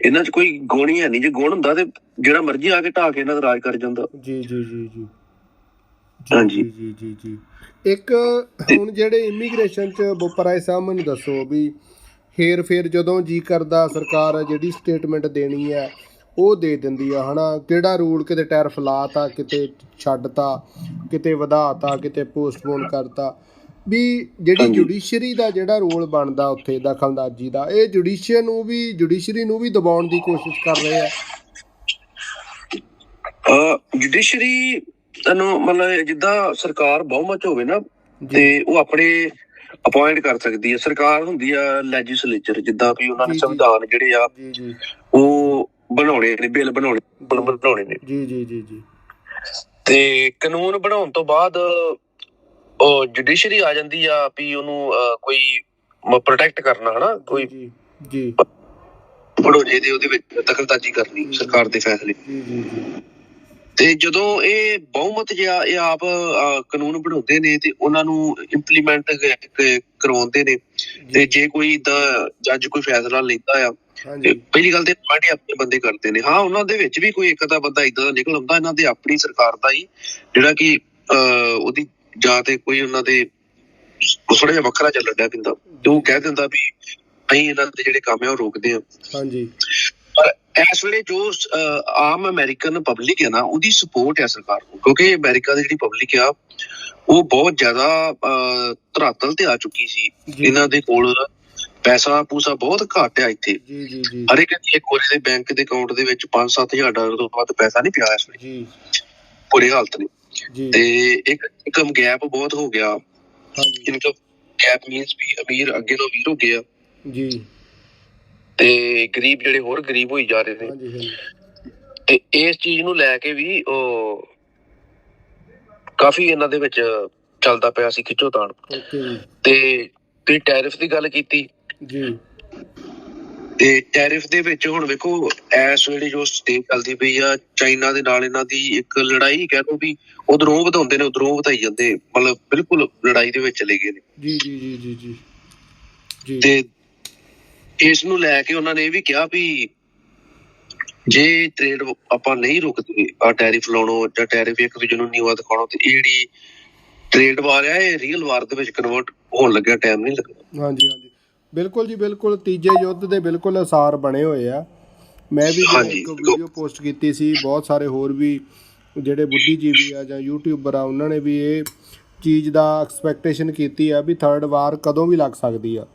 ਇਹਨਾਂ 'ਚ ਕੋਈ ਗੁਣ ਹੀ ਹੈ ਨਹੀਂ। ਜੇ ਗੁਣ ਹੁੰਦਾ ਤੇ ਜਿਹੜਾ ਮਰਜ਼ੀ ਆ ਕੇ ਢਾ ਕੇ ਇਹਨਾਂ ਦਾ ਰਾਜ ਕਰ ਜਾਂਦਾ। ਜੀ ਜੀ ਜੀ ਜੀ। ਹਾਂਜੀ। ਜੀ ਜੀ ਜੀ। ਇੱਕ ਹੁਣ ਜਿਹੜੇ ਇਮੀਗ੍ਰੇਸ਼ਨ ਚ ਬੋਪਰਾਏ ਸਾਹਿਬ ਮੈਨੂੰ ਦੱਸੋ ਵੀ ਫੇਰ ਫੇਰ ਜਦੋਂ ਜੀ ਕਰਦਾ ਸਰਕਾਰ ਜਿਹੜੀ ਸਟੇਟਮੈਂਟ ਦੇਣੀ ਹੈ ਉਹ ਦੇ ਦਿੰਦੀ ਆ ਹਨਾ? ਕਿਹੜਾ ਰੂਲ ਕਿਤੇ ਟੈਰਫ ਲਾਤਾ ਕਿਤੇ ਛੱਡਤਾ ਕਿਤੇ ਵਧਾਤਾ ਕਿਤੇ ਪੋਸਟਪੋਨ ਕਰਤਾ? ਵੀ ਜਿਹੜੀ। ਜੁਡੀਸ਼ਰੀ ਦਾ ਜਿਹੜਾ ਰੋਲ ਬਣਦਾ ਉੱਥੇ ਦਖਲਅੰਦਾਜ਼ੀ ਦਾ ਇਹ ਜੁਡੀਸ਼ੀਅਲ ਨੂੰ ਵੀ ਜੁਡੀਸ਼ਰੀ ਨੂੰ ਵੀ ਦਬਾਉਣ ਦੀ ਕੋਸ਼ਿਸ਼ ਕਰ ਰਹੇ ਆ? ਜੁਡੀਸ਼ਰੀ ਨੂੰ ਮਤਲਬ ਜਿੱਦਾਂ ਸਰਕਾਰ ਬਹੁਮਤ ਹੋਵੇ ਨਾ ਤੇ ਉਹ ਆਪਣੇ ਅਪਾਇੰਟ ਕਰ ਸਕਦੀ ਹੈ ਸਰਕਾਰ ਹੁੰਦੀ ਆ ਲੈਜਿਸਲੇਚਰ ਜਿੱਦਾਂ ਵੀ ਉਹਨਾਂ ਨੇ। ਸੰਵਿਧਾਨ ਜਿਹੜੇ ਆ ਜੀ ਜੀ। ਉਹ ਬਣਾਉਣੇ ਨੇ ਬਿੱਲ ਬਣਾਉਣੇ ਬਣਾਉਣੇ ਨੇ। ਜੀ ਜੀ ਜੀ ਜੀ। ਤੇ ਕਾਨੂੰਨ ਬਣਾਉਣ ਤੋਂ ਬਾਅਦ ਉਹ ਜੁਡੀਸ਼ਰੀ ਆ ਜਾਂਦੀ ਆ ਵੀ ਉਹਨੂੰ ਕੋਈ ਪ੍ਰੋਟੈਕਟ ਕਰਨਾ ਹਨਾ? ਕੋਈ ਜੀ ਜੀ। ਭੜੋਲੇ ਦੇ ਉਹਦੇ ਵਿੱਚ ਦਖਲਅੰਦਾਜ਼ੀ ਕਰਨੀ ਸਰਕਾਰ ਦੇ ਫੈਸਲੇ। ਜੀ ਜੀ ਜੀ। ਤੇ ਜਦੋਂ ਇਹ ਬਹੁਮਤ ਜਿਹਾ ਇਹ ਆਪ ਕਾਨੂੰਨ ਬਣਾਉਂਦੇ ਨੇ ਤੇ ਉਹਨਾਂ ਨੂੰ ਇੰਪਲੀਮੈਂਟ ਕਰਵਾਉਂਦੇ ਨੇ ਤੇ ਜੇ ਕੋਈ ਦਾ ਜੱਜ ਕੋਈ ਫੈਸਲਾ ਲੈਂਦਾ ਆ ਪਹਿਲੀ ਗੱਲ ਤੇ ਪਾਰਟੀ ਆਪਣੇ ਬੰਦੇ ਕਰਦੇ ਨੇ। ਹਾਂ ਉਹਨਾਂ ਦੇ ਵਿੱਚ ਵੀ ਕੋਈ ਇੱਕ ਅੱਧਾ ਬੰਦਾ ਇਦਾਂ ਦਾ ਨਿਕਲ ਆਉਂਦਾ ਇਹਨਾਂ ਦੇ ਆਪਣੀ ਸਰਕਾਰ ਦਾ ਹੀ ਜਿਹੜਾ ਕਿ ਉਹਦੀ ਜਾਂ ਤੇ ਕੋਈ ਉਹਨਾਂ ਦੇ ਥੋੜਾ ਜਿਹਾ ਵੱਖਰਾ ਚੱਲਣ ਡਿਆ ਪਿੰਦਾ ਤੇ ਉਹ ਕਹਿ ਦਿੰਦਾ ਵੀ ਅਸੀਂ ਇਹਨਾਂ ਦੇ ਜਿਹੜੇ ਕੰਮ ਆ ਉਹ ਰੋਕਦੇ ਆ ਹਾਂਜੀ। ਪਰ ਇਸ ਵੇਲੇ ਜੋ ਆਮ ਅਮਰੀਕਨ ਪਬਲਿਕ ਹੈ ਨਾ ਉਹਦੀ ਸਪੋਰਟ ਹੈ ਸਰਕਾਰ ਨੂੰ ਕਿਉਂਕਿ ਅਮਰੀਕਾ ਦੀ ਜਿਹੜੀ ਪਬਲਿਕ ਆ ਉਹ ਬਹੁਤ ਜ਼ਿਆਦਾ ਧਰਾਤਲ ਤੇ ਆ ਚੁੱਕੀ ਸੀ। ਇਹਨਾਂ ਦੇ ਕੋਲ ਪੈਸਾ ਪੂਸਾ ਬਹੁਤ ਘੱਟ ਆ ਇੱਥੇ। ਜੀ ਜੀ ਜੀ। ਹਰ ਇੱਕ ਦੀ ਇੱਕ ਕੋਲੇ ਦੇ ਬੈਂਕ ਦੇ ਅਕਾਊਂਟ ਦੇ ਵਿੱਚ 5-7000 ਡਾਲਰ ਤੋਂ ਵੱਧ ਪੈਸਾ ਨਹੀਂ ਪਿਆ ਇਸ ਵੇਲੇ। ਜੀ। ਬੁਰੀ ਹਾਲਤ ਨੇ। ਤੇ ਇੱਕ ਇਨਕਮ ਗੈਪ ਬਹੁਤ ਹੋ ਗਿਆ। ਹਾਂਜੀ। ਇਨਕਮ ਗੈਪ ਮੀਨਸ ਵੀ ਅਮੀਰ ਅੱਗੇ ਤੋਂ ਅਮੀਰ ਹੋ ਗਏ ਆ। ਜੀ। ਤੇ ਗਰੀਬ ਜਿਹੜੇ ਹੋਰ ਗਰੀਬ ਹੋਈ ਜਾ ਰਹੇ ਨੇ। ਹਾਂਜੀ ਹਾਂਜੀ। ਤੇ ਇਸ ਚੀਜ਼ ਨੂੰ ਲੈ ਕੇ ਵੀ ਉਹ ਕਾਫੀ ਇਹਨਾਂ ਦੇ ਵਿੱਚ ਚੱਲਦਾ ਪਿਆ ਸੀ ਖਿੱਚੋਤਾਣ। ਓਕੇ ਜੀ। ਤੇ ਤੇ ਟੈਰਿਫ ਦੀ ਗੱਲ ਕੀਤੀ। ਜੀ। ਤੇ ਟੈਰਿਫ ਦੇ ਵਿੱਚ ਹੁਣ ਵੇਖੋ ਇਸ ਵੇਲੇ ਜੋ ਸਟੇਟ ਚੱਲਦੀ ਪਈ ਆ ਚਾਈਨਾ ਦੇ ਨਾਲ ਇਹਨਾਂ ਦੀ ਇੱਕ ਲੜਾਈ ਕਹਿ ਲਓ ਵੀ ਉਧਰੋਂ ਵਧਾਉਂਦੇ ਨੇ ਉਧਰੋਂ ਵਧਾਈ ਜਾਂਦੇ ਮਤਲਬ ਬਿਲਕੁਲ ਲੜਾਈ ਦੇ ਵਿੱਚ ਚਲੇ ਗਏ ਨੇ। ਜੀ ਜੀ ਜੀ ਜੀ ਜੀ। ਜੀ। ਤੇ ਇਸ ਨੂੰ ਲੈ ਕੇ ਉਹਨਾਂ ਨੇ ਇਹ ਵੀ ਕਿਹਾ ਵੀ ਜੇ ਟ੍ਰੇਡ ਆਪਾਂ ਨਹੀਂ ਰੁਕਦੇ ਆ ਟੈਰਿਫ ਲਾਉਣੋਂ ਜਾਂ ਟੈਰਿਫ ਇੱਕ ਦੂਜੇ ਨੂੰ ਨੀਵਾ ਦਿਖਾਉਣੋਂ ਤੇ ਇਹ ਜਿਹੜੀ ਟ੍ਰੇਡ ਵਾਰ ਆ ਇਹ ਰੀਅਲ ਵਾਰ ਦੇ ਵਿੱਚ ਕਨਵਰਟ ਹੋਣ ਲੱਗਿਆ ਟਾਈਮ ਨਹੀਂ ਲੱਗਦਾ ਹਾਂਜੀ ਹਾਂਜੀ। ਬਿਲਕੁਲ ਜੀ ਬਿਲਕੁਲ। ਤੀਜੇ ਯੁੱਧ ਦੇ ਬਿਲਕੁਲ ਅਸਾਰ ਬਣੇ ਹੋਏ ਆ। ਮੈਂ ਵੀ। ਇੱਕ ਵੀਡੀਓ ਪੋਸਟ ਕੀਤੀ ਸੀ। ਬਹੁਤ ਸਾਰੇ ਹੋਰ ਵੀ ਜਿਹੜੇ ਬੁੱਧੀਜੀਵੀ ਆ ਜਾਂ ਯੂਟਿਊਬਰ ਆ ਉਹਨਾਂ ਨੇ ਵੀ ਇਹ ਚੀਜ਼ ਦਾ ਐਕਸਪੈਕਟੇਸ਼ਨ ਕੀਤੀ ਆ ਵੀ ਥਰਡ ਵਾਰ ਕਦੋਂ ਵੀ ਲੱਗ ਸਕਦੀ ਆ।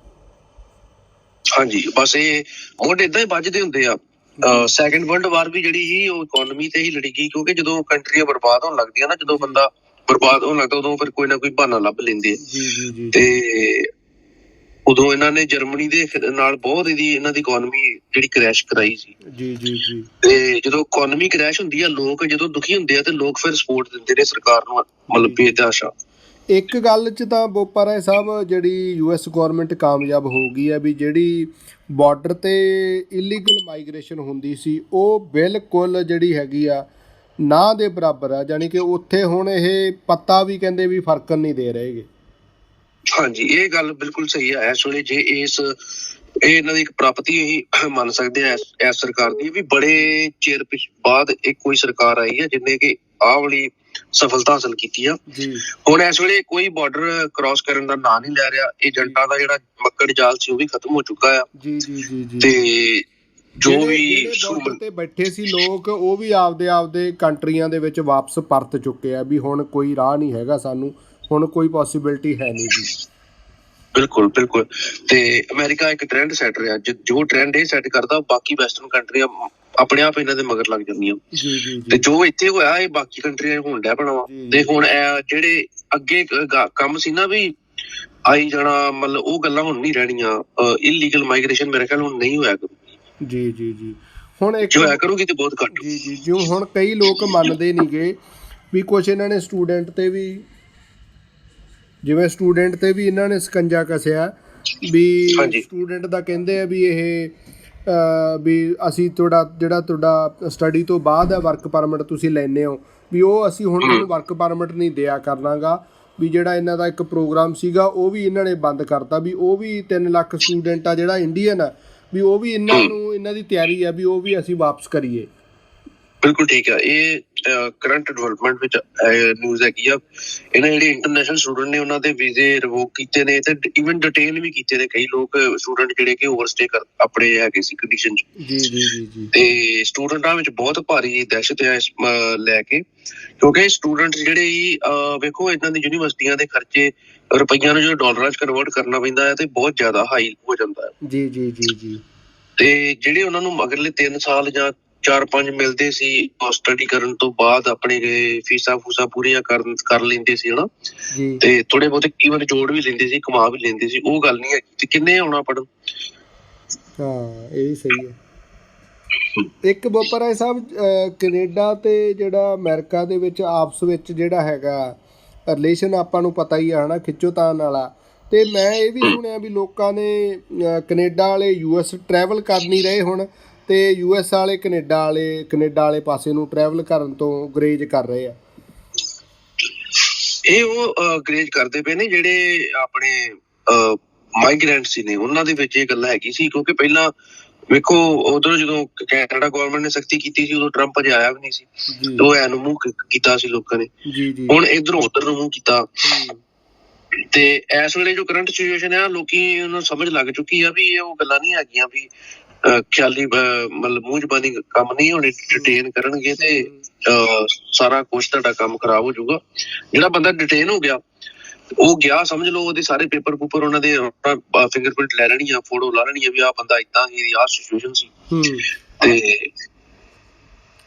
ਹਾਂਜੀ ਬਸ ਇਹ ਮੁੱਢ ਇਦਾਂ ਹੀ ਵੱਜਦੇ ਹੁੰਦੇ ਆ। ਸੈਕੰਡ ਵਰਲਡ ਵਾਰ ਵੀ ਜਿਹੜੀ ਸੀ ਉਹ ਇਕਨੋਮੀ ਤੇ ਹੀ ਲੜੀ ਗਈ ਕਿਉਂਕਿ ਜਦੋਂ ਕੰਟਰੀਆਂ ਬਰਬਾਦ ਹੋਣ ਲੱਗਦੀਆਂ ਨਾ ਜਦੋਂ ਬੰਦਾ ਬਰਬਾਦ ਹੋਣ ਲੱਗਦਾ ਉਦੋਂ ਫਿਰ ਕੋਈ ਨਾ ਕੋਈ ਬਹਾਨਾ ਲੱਭ ਲੈਂਦੇ ਆ। ਜੀ ਜੀ ਜੀ। ਤੇ ਉਦੋਂ ਇਹਨਾਂ ਨੇ ਜਰਮਨੀ ਦੇ ਨਾਲ ਬਹੁਤ ਇਹਦੀ ਇਹਨਾਂ ਦੀ ਇਕਨੋਮੀ ਜਿਹੜੀ ਕ੍ਰੈਸ਼ ਕਰਾਈ ਸੀ। ਜੀ ਜੀ ਜੀ। ਤੇ ਜਦੋਂ ਇਕਨੋਮੀ ਕ੍ਰੈਸ਼ ਹੁੰਦੀ ਆ ਲੋਕ ਜਦੋਂ ਦੁਖੀ ਹੁੰਦੇ ਆ ਤੇ ਲੋਕ ਫਿਰ ਸਪੋਰਟ ਦਿੰਦੇ ਨੇ ਸਰਕਾਰ ਨੂੰ ਮਤਲਬ ਬੇਦਾਸ਼ਾ ਇੱਕ ਗੱਲ 'ਚ ਤਾਂ ਬੋਪਾ ਰਾਏ ਸਾਹਿਬ ਜਿਹੜੀ ਯੂਐਸ ਗਵਰਨਮੈਂਟ ਕਾਮਯਾਬ ਹੋ ਗਈ ਹੈ ਵੀ ਜਿਹੜੀ ਬਾਰਡਰ ਤੇ ਇਲੀਗਲ ਮਾਈਗ੍ਰੇਸ਼ਨ ਹੁੰਦੀ ਸੀ ਉਹ ਬਿਲਕੁਲ ਜਿਹੜੀ ਹੈਗੀ ਆ ਨਾ ਦੇ ਬਰਾਬਰ ਆ। ਜਾਨੀ ਕਿ ਉੱਥੇ ਹੁਣ ਇਹ ਪੱਤਾ ਵੀ ਕਹਿੰਦੇ ਵੀ ਫ਼ਰਕ ਨਹੀਂ ਦੇ ਰਹੇਗੇ ਹਾਂਜੀ ਇਹ ਗੱਲ ਬਿਲਕੁਲ ਸਹੀ ਹੈ। ਇਸ ਵੇਲੇ ਜੇ ਇਸ ਇਹ ਇਹਨਾਂ ਦੀ ਇੱਕ ਪ੍ਰਾਪਤੀ ਹੀ ਮੰਨ ਸਕਦੇ ਆ ਇਸ ਸਰਕਾਰ ਦੀ ਵੀ ਬੜੇ ਚਿਰ ਪਿਛ ਬਾਅਦ ਇੱਕ ਕੋਈ ਸਰਕਾਰ ਆਈ ਹੈ ਜਿਨੇ ਕਿ ਆਹ ਵਾਲੀ ਸਫਲਤਾ ਹਾਸਲ ਕੀਤੀ ਆ। ਜੀ। ਹੁਣ ਇਸ ਵੇਲੇ ਕੋਈ ਬਾਰਡਰ ਕ੍ਰਾਸ ਕਰਨ ਦਾ ਨਾਂ ਨਹੀਂ ਲੈ ਰਿਹਾ। ਏਜੰਟਾਂ ਦਾ ਜਿਹੜਾ ਮੱਕੜ ਜਾਲ ਸੀ ਉਹ ਵੀ ਖਤਮ ਹੋ ਚੁੱਕਾ ਆ। ਜੀ ਜੀ ਜੀ ਜੀ। ਤੇ ਜੋ ਵੀ ਸਹੂਲਤ ਤੇ ਬੈਠੇ ਸੀ ਲੋਕ ਉਹ ਵੀ ਆਪਦੇ ਆਪਦੇ ਕੰਟਰੀਆਂ ਦੇ ਵਿੱਚ ਵਾਪਸ ਪਰਤ ਚੁੱਕੇ ਆ ਵੀ ਹੁਣ ਕੋਈ ਰਾਹ ਨਹੀਂ ਹੈਗਾ ਸਾਨੂੰ। ਹੁਣ ਕੋਈ ਪੋਸਿਬਿਲਿਟੀ ਹੈ ਨਹੀਂ ਜੀ। ਬਿਲਕੁਲ ਬਿਲਕੁਲ। ਤੇ ਅਮਰੀਕਾ ਇੱਕ ਟ੍ਰੈਂਡ ਸੈਟ ਰਿਹਾ। ਜ- ਟ੍ਰੈਂਡ ਇਹ ਸੈੱਟ ਕਰਦਾ ਬਾਕੀ ਵੈਸਟਰਨ ਕੰਟਰੀਆਂ ਆਪਣੇ ਆਪ ਇਹਨਾਂ ਦੇ ਮਗਰ ਲੱਗ ਜਾਂਦੀਆਂ। ਜੀ ਜੀ ਤੇ ਜੀ ਇੱਥੇ ਹੋਇਆ ਇਹ ਬਾਕੀ ਕੰਟਰੀਆਂ ਹੋਣ ਡਿਆ ਬਣਾਵਾ ਤੇ। ਹੁਣ ਜਿਹੜੇ ਅੱਗੇ ਕੰਮ ਸੀ ਨਾ ਵੀ ਆਈ ਜਾਣਾ ਮਤਲਬ ਉਹ ਗੱਲਾਂ ਹੁਣ ਨਹੀਂ ਰਹਿਣੀਆਂ। ਇਲੀਗਲ ਮਾਈਗ੍ਰੇਸ਼ਨ ਮੇਰੇ ਖਿਆਲ ਹੁਣ ਨਹੀਂ ਹੋਇਆ ਕਰੂ ਜੀ ਜੀ ਜੀ। ਹੁਣ ਇੱਕ ਜੇ ਹੋਇਆ ਕਰੂਗੀ ਤੇ ਬਹੁਤ ਘੱਟ ਜੀ ਜੀ ਜਿਉਂ ਹੁਣ ਕਈ ਲੋਕ ਮੰਨਦੇ ਨਹੀਂਗੇ ਵੀ ਕੁਝ ਇਹਨਾਂ ਨੇ ਸਟੂਡੈਂਟ ਤੇ ਵੀ ਜਿਵੇਂ ਸਟੂਡੈਂਟ ਤੇ ਵੀ ਇਹਨਾਂ ਨੇ ਸਕੰਜਾ ਕਸਿਆ ਵੀ। ਸਟੂਡੈਂਟ ਦਾ ਕਹਿੰਦੇ ਆ ਵੀ ਇਹ ਵੀ ਅਸੀਂ ਤੁਹਾਡਾ ਜਿਹੜਾ ਤੁਹਾਡਾ ਸਟੱਡੀ ਤੋਂ ਬਾਅਦ ਹੈ ਵਰਕ ਪਰਮਿਟ ਤੁਸੀਂ ਲੈਨੇ ਹੋ ਵੀ ਉਹ ਅਸੀਂ ਹੁਣ ਤੁਹਾਨੂੰ ਵਰਕ ਪਰਮਿਟ ਨਹੀਂ ਦਿਆ ਕਰਨਾਗਾ ਵੀ ਜਿਹੜਾ ਇਹਨਾਂ ਦਾ ਇੱਕ ਪ੍ਰੋਗਰਾਮ ਸੀਗਾ ਉਹ ਵੀ ਇਹਨਾਂ ਨੇ ਬੰਦ ਕਰਤਾ ਵੀ ਉਹ ਵੀ 3 ਲੱਖ ਸਟੂਡੈਂਟ ਆ ਜਿਹੜਾ ਇੰਡੀਅਨ ਆ ਵੀ ਉਹ ਵੀ ਇਹਨਾਂ ਨੂੰ ਇਹਨਾਂ ਦੀ ਤਿਆਰੀ ਆ ਵੀ ਉਹ ਵੀ ਅਸੀਂ ਵਾਪਸ ਕਰੀਏ। ਬਿਲਕੁਲ ਠੀਕ ਹੈ ਇਹ ਕਰੰਟ ਡਿਵੈਲਪਮੈਂਟ ਵਿੱਚ ਨਿਊਜ਼ ਹੈਗੀ ਆ। ਇਹਨਾਂ ਜਿਹੜੇ ਇੰਟਰਨੈਸ਼ਨਲ ਸਟੂਡੈਂਟ ਨੇ ਉਹਨਾਂ ਦੇ ਵੀਜ਼ੇ ਰਿਵੋਕ ਕੀਤੇ ਨੇ ਤੇ ਇਵਨ ਡਿਟੇਨ ਵੀ ਕੀਤੇ ਨੇ। ਕਈ ਲੋਕ ਸਟੂਡੈਂਟ ਜਿਹੜੇ ਕਿ ਓਵਰਸਟੇ ਕਰ ਆਪਣੇ ਹੈਗੇ ਸੀ ਕੰਡੀਸ਼ਨ ਚ। ਜੀ ਜੀ ਜੀ ਜੀ। ਤੇ ਸਟੂਡੈਂਟਾਂ ਵਿੱਚ ਬਹੁਤ ਭਾਰੀ ਦਹਿਸ਼ਤ ਹੈ ਇਸ ਲੈ ਕੇ। ਕਿਉਂਕਿ ਸਟੂਡੈਂਟ ਜਿਹੜੇ ਹੀ ਵੇਖੋ ਇਹਨਾਂ ਦੀ ਯੂਨੀਵਰਸਿਟੀਆਂ ਦੇ ਖਰਚੇ ਰੁਪਈਆਂ ਨੂੰ ਜਦੋਂ ਡਾਲਰਾਂ 'ਚ ਕਨਵਰਟ ਕਰਨਾ ਪੈਂਦਾ ਹੈ ਤੇ ਬਹੁਤ ਜ਼ਿਆਦਾ ਹਾਈ ਹੋ ਜਾਂਦਾ ਹੈ। ਜੀ ਜੀ ਜੀ ਜੀ। ਤੇ ਜਿਹੜੇ ਉਹਨਾਂ ਨੂੰ ਅਗਲੇ 3 ਸਾਲ ਜਾਂ 4-5 ਮਿਲਦੇ ਸੀ ਸਟੱਡੀ ਕਰਨ ਤੋਂ ਬਾਅਦ ਆਪਣੇ ਫੀਸਾਂ ਫੂਸਾਂ ਪੂਰੀਆਂ ਕਰਨ ਕਰ ਲੈਂਦੇ ਸੀ ਹਨਾ? ਜੀ। ਤੇ ਥੋੜੇ ਬਹੁਤੇ ਕੀਮਤ ਜੋੜ ਵੀ ਲੈਂਦੇ ਸੀ ਕਮਾ ਵੀ ਲੈਂਦੇ ਸੀ ਉਹ ਗੱਲ ਨਹੀਂ ਹੈ ਤੇ ਕਿੰਨੇ ਆਉਣਾ ਪੜਨ ਹਾਂ ਇਹ ਵੀ ਸਹੀ ਹੈ। ਇੱਕ ਬੋਪਰਾ ਸਾਹਿਬ ਕੈਨੇਡਾ ਤੇ ਜਿਹੜਾ ਅਮਰੀਕਾ ਦੇ ਵਿੱਚ ਆਪਸ ਵਿੱਚ ਜਿਹੜਾ ਹੈਗਾ ਰਿਲੇਸ਼ਨ ਆਪਾਂ ਨੂੰ ਪਤਾ ਹੀ ਆ ਹਨਾ ਖਿੱਚੋਤਾਨ ਵਾਲਾ। ਤੇ ਮੈਂ ਇਹ ਵੀ ਸੁਣਿਆ ਵੀ ਲੋਕਾਂ ਨੇ ਕੈਨੇਡਾ ਵਾਲੇ ਯੂਐਸ ਟਰੈਵਲ ਕਰ ਨਹੀਂ ਰਹੇ ਹੁਣ। ਤੇ ਯੂਐਸ ਵਾਲੇ ਕੈਨੇਡਾ ਵਾਲੇ ਕੈਨੇਡਾ ਵਾਲੇ ਪਾਸੇ ਨੂੰ ਟਰੈਵਲ ਕਰਨ ਤੋਂ ਗਰੇਜ ਕਰ ਰਹੇ ਆ। ਇਹ ਉਹ ਗ੍ਰੇਜ ਕਰਦੇ ਪਏ ਨੇ ਜਿਹੜੇ ਆਪਣੇ ਮਾਈਗ੍ਰੈਂਟ ਸੀ ਨੇ। ਉਹਨਾਂ ਦੇ ਵਿੱਚ ਇਹ ਗੱਲ ਹੈਗੀ ਸੀ ਕਿਉਂਕਿ ਪਹਿਲਾਂ ਵੇਖੋ ਉਧਰ ਜਦੋਂ ਕੈਨੇਡਾ ਗਵਰਨਮੈਂਟ ਨੇ ਸਖਤੀ ਕੀਤੀ ਸੀ ਉਦੋਂ ਟਰੰਪ ਅਜੇ ਆਇਆ ਵੀ ਨਹੀਂ ਸੀ। ਉਹ ਐਨ ਮੂੰਹ ਕ- ਕੀਤਾ ਸੀ ਲੋਕਾਂ ਨੇ। ਹੁਣ ਇਧਰੋਂ ਉਧਰ ਨੂੰ ਮੂੰਹ ਕੀਤਾ। ਤੇ ਇਸ ਵੇਲੇ ਜੋ ਕਰੰਟ ਸਿਚੁਏਸ਼ਨ ਹੈ ਲੋਕੀ ਉਹਨੂੰ ਸਮਝ ਲੱਗ ਚੁੱਕੀ ਆ ਵੀ ਇਹ ਉਹ ਗੱਲਾਂ ਨਹੀਂ ਹੈਗੀਆਂ ਵੀ ਖਿਆਲੀ ਮਤਲਬ ਮੂੰਹ ਜ਼ਬਾਨੀ ਕੰਮ ਨਹੀਂ ਹੋਣੇ ਡਿਟੇਨ ਕਰਨਗੇ ਤੇ ਸਾਰਾ ਕੁਝ ਤੁਹਾਡਾ ਕੰਮ ਖਰਾਬ ਹੋ ਜਾਊਗਾ। ਜਿਹੜਾ ਬੰਦਾ ਡਿਟੇਨ ਹੋ ਗਿਆ ਉਹ ਗਿਆ ਸਮਝ ਲਓ ਉਹਦੇ ਸਾਰੇ ਪੇਪਰ ਪੂਪਰ ਉਹਨਾਂ ਦੇ ਫਿੰਗਰਪ੍ਰਿੰਟ ਲੈ ਲੈਣੀ ਆ ਫੋਟੋ ਲਾ ਲੈਣੀ ਆ ਵੀ ਆ ਬੰਦਾ ਇਦਾਂ ਹੀ ਆ ਸਿਚੁਏਸ਼ਨ ਸੀ। ਤੇ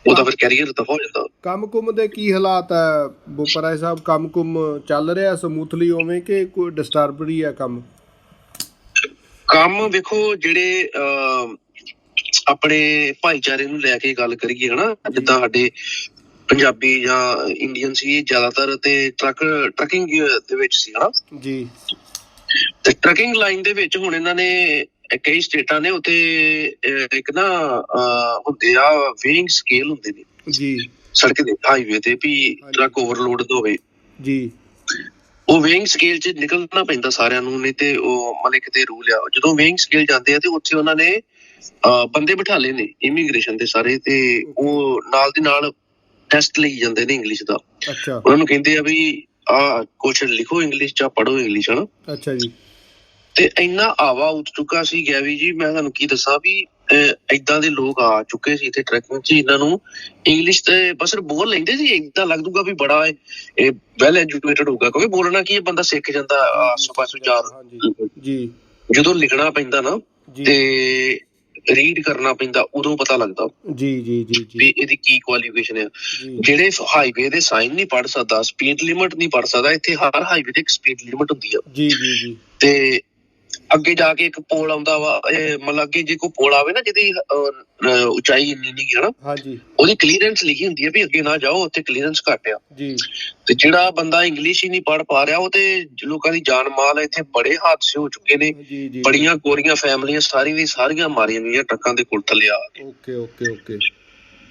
ਉਹਦਾ ਫਿਰ ਕੈਰੀਅਰ ਤਾਂ ਹੋ ਜਾਂਦਾ। ਕੰਮ ਕੁਮ ਦੇ ਕੀ ਹਾਲਾਤ ਹੈ ਬੋਪਰਾ ਸਾਹਿਬ? ਕੰਮ ਕੁਮ ਚੱਲ ਰਿਹਾ ਸਮੂਥਲੀ ਉਵੇਂ ਕਿ ਕੋਈ ਡਿਸਟਰਬਰੀ ਆ ਕੰਮ? ਕੰਮ ਵੇਖੋ ਜਿਹੜੇ ਆਪਣੇ ਭਾਈਚਾਰੇ ਨੂੰ ਲੈ ਕੇ ਗੱਲ ਕਰੀਏ ਹਨਾ ਜਿੱਦਾਂ ਸਾਡੇ ਪੰਜਾਬੀ ਜਾਂ ਇੰਡੀਅਨ ਸੀ ਜ਼ਿਆਦਾਤਰ ਤੇ ਟਰੱਕ ਟਰਕਿੰਗ ਦੇ ਵਿੱਚ ਸੀ ਹਨਾ। ਜੀ। ਤੇ ਟਰਕਿੰਗ ਲਾਈਨ ਦੇ ਵਿੱਚ ਹੁਣ ਇਹਨਾਂ ਨੇ ਕਈ ਸਟੇਟਾਂ ਨੇ ਉੱਥੇ ਅਹ, ਇੱਕ ਨਾ ਹੁੰਦੇ ਆ ਵੇਇੰਗ ਸਕੇਲ ਹੁੰਦੇ ਨੇ। ਜੀ। ਸੜਕ ਦੇ ਹਾਈਵੇ ਤੇ ਵੀ। ਟਰੱਕ ਓਵਰਲੋਡ ਹੋਵੇ। ਜੀ। ਉਹ ਵੇਇੰਗ ਸਕੇਲ 'ਚ ਨਿਕਲਣਾ ਪੈਂਦਾ ਸਾਰਿਆਂ ਨੂੰ ਨਹੀਂ ਤੇ ਉਹ ਮਤਲਬ ਕਿਤੇ ਰੂਲ ਆ। ਜਦੋਂ ਵੇਇੰਗ ਸਕੇਲ ਜਾਂਦੇ ਆ ਤੇ ਉੱਥੇ ਉਹਨਾਂ ਨੇ ਬੰਦੇ ਬਿਠਾ ਲਏ ਨੇ ਇਮੀਗ੍ਰੇਸ਼ਨ ਦੇ ਸਾਰੇ ਤੇ ਉਹ ਨਾਲ ਦੀ ਨਾਲ ਟੈਸਟ ਲਈ ਜਾਂਦੇ ਨੇ ਇੰਗਲਿਸ਼ ਦਾ। ਅੱਛਾ। ਉਹਨਾਂ ਨੂੰ ਕਹਿੰਦੇ ਆ ਵੀ ਆ ਕੁਛ ਲਿਖੋ ਇੰਗਲਿਸ਼ ਚ ਪੜੋ ਇੰਗਲਿਸ਼ ਹਨਾ? ਅੱਛਾ ਜੀ। ਤੇ ਇੰਨਾ ਆਵਾ ਉੱਠ ਚੁੱਕਾ ਸੀ ਗੈਵੀ ਜੀ ਮੈਂ ਤੁਹਾਨੂੰ ਕੀ ਦੱਸਾਂ ਵੀ ਐਦਾਂ ਦੇ ਲੋਕ ਆ ਚੁੱਕੇ ਸੀ ਇੱਥੇ ਟਰੈਕਿੰਗ 'ਚ ਇਹਨਾਂ ਨੂੰ ਇੰਗਲਿਸ਼ ਤੇ ਬਸ ਬੋਲ ਲੈਂਦੇ ਸੀ ਇਦਾਂ ਲੱਗਦੂਗਾ ਵੀ ਬੜਾ ਇਹ- ਇਹ ਵੈਲ ਐਜੂਕੇਟਡ ਹੋਊਗਾ ਕਿਉਂਕਿ ਬੋਲਣਾ ਕੀ ਇਹ ਬੰਦਾ ਸਿੱਖ ਜਾਂਦਾ ਆਸ ਪਾਸੋਂ ਚਾਰ ਜੀ। ਜਦੋਂ ਲਿਖਣਾ ਪੈਂਦਾ ਨਾ ਤੇ ਰੀਡ ਕਰਨਾ ਪੈਂਦਾ ਉਦੋਂ ਪਤਾ ਲੱਗਦਾ। ਜੀ ਜੀ ਜੀ ਜੀ। ਵੀ ਇਹਦੀ ਕੀ ਕੁਆਲੀਫਿਕੇਸ਼ਨ ਹੈ ਜਿਹੜੇ ਹਾਈਵੇ ਦੇ ਸਾਈਨ ਨਹੀਂ ਪੜ ਸਕਦਾ ਸਪੀਡ ਲਿਮਟ ਨਹੀਂ ਪੜ ਸਕਦਾ ਇੱਥੇ ਹਰ ਹਾਈਵੇ ਤੇ ਇੱਕ ਸਪੀਡ ਲਿਮਟ ਹੁੰਦੀ ਆ। ਜੀ ਜੀ ਜੀ। ਤੇ ਅੱਗੇ ਜਾ ਕੇ ਇੱਕ ਪੋਲ ਆਉਂਦਾ ਵਾ ਇਹ ਮਤਲਬ ਅੱਗੇ ਜੇ ਕੋਈ ਪੋਲ ਆਵੇ ਨਾ ਜਿਹਦੀ ਅਹ, ਅਹ, ਉਚਾਈ ਇੰਨੀ ਨਹੀਂ ਹੈ ਨਾ ਹਾਂਜੀ। ਉਹਦੀ ਕਲੀਅਰੈਂਸ ਲਿਖੀ ਹੁੰਦੀ ਹੈ ਵੀ ਅੱਗੇ ਨਾ ਜਾਓ ਉੱਥੇ ਕਲੀਅਰੈਂਸ ਘੱਟ ਆ। ਜੀ। ਤੇ ਜਿਹੜਾ ਬੰਦਾ ਇੰਗਲਿਸ਼ ਹੀ ਨਹੀਂ ਪੜ ਪਾ ਰਿਹਾ ਉਹ ਤੇ ਲੋਕਾਂ ਦੀ ਜਾਨ ਮਾਲ ਇੱਥੇ ਬੜੇ ਹਾਦਸੇ ਹੋ ਚੁੱਕੇ ਨੇ। ਜੀ ਜੀ ਬੜੀਆਂ ਗੋਰੀਆਂ ਫੈਮਲੀਆਂ ਸਾਰੀਆਂ ਦੀ ਸਾਰੀਆਂ ਮਾਰੀਆਂ ਗਈਆਂ ਟਰੱਕਾਂ ਦੇ ਕੋਲ ਥੱਲੇ ਆ ਕੇ। Okay okay okay.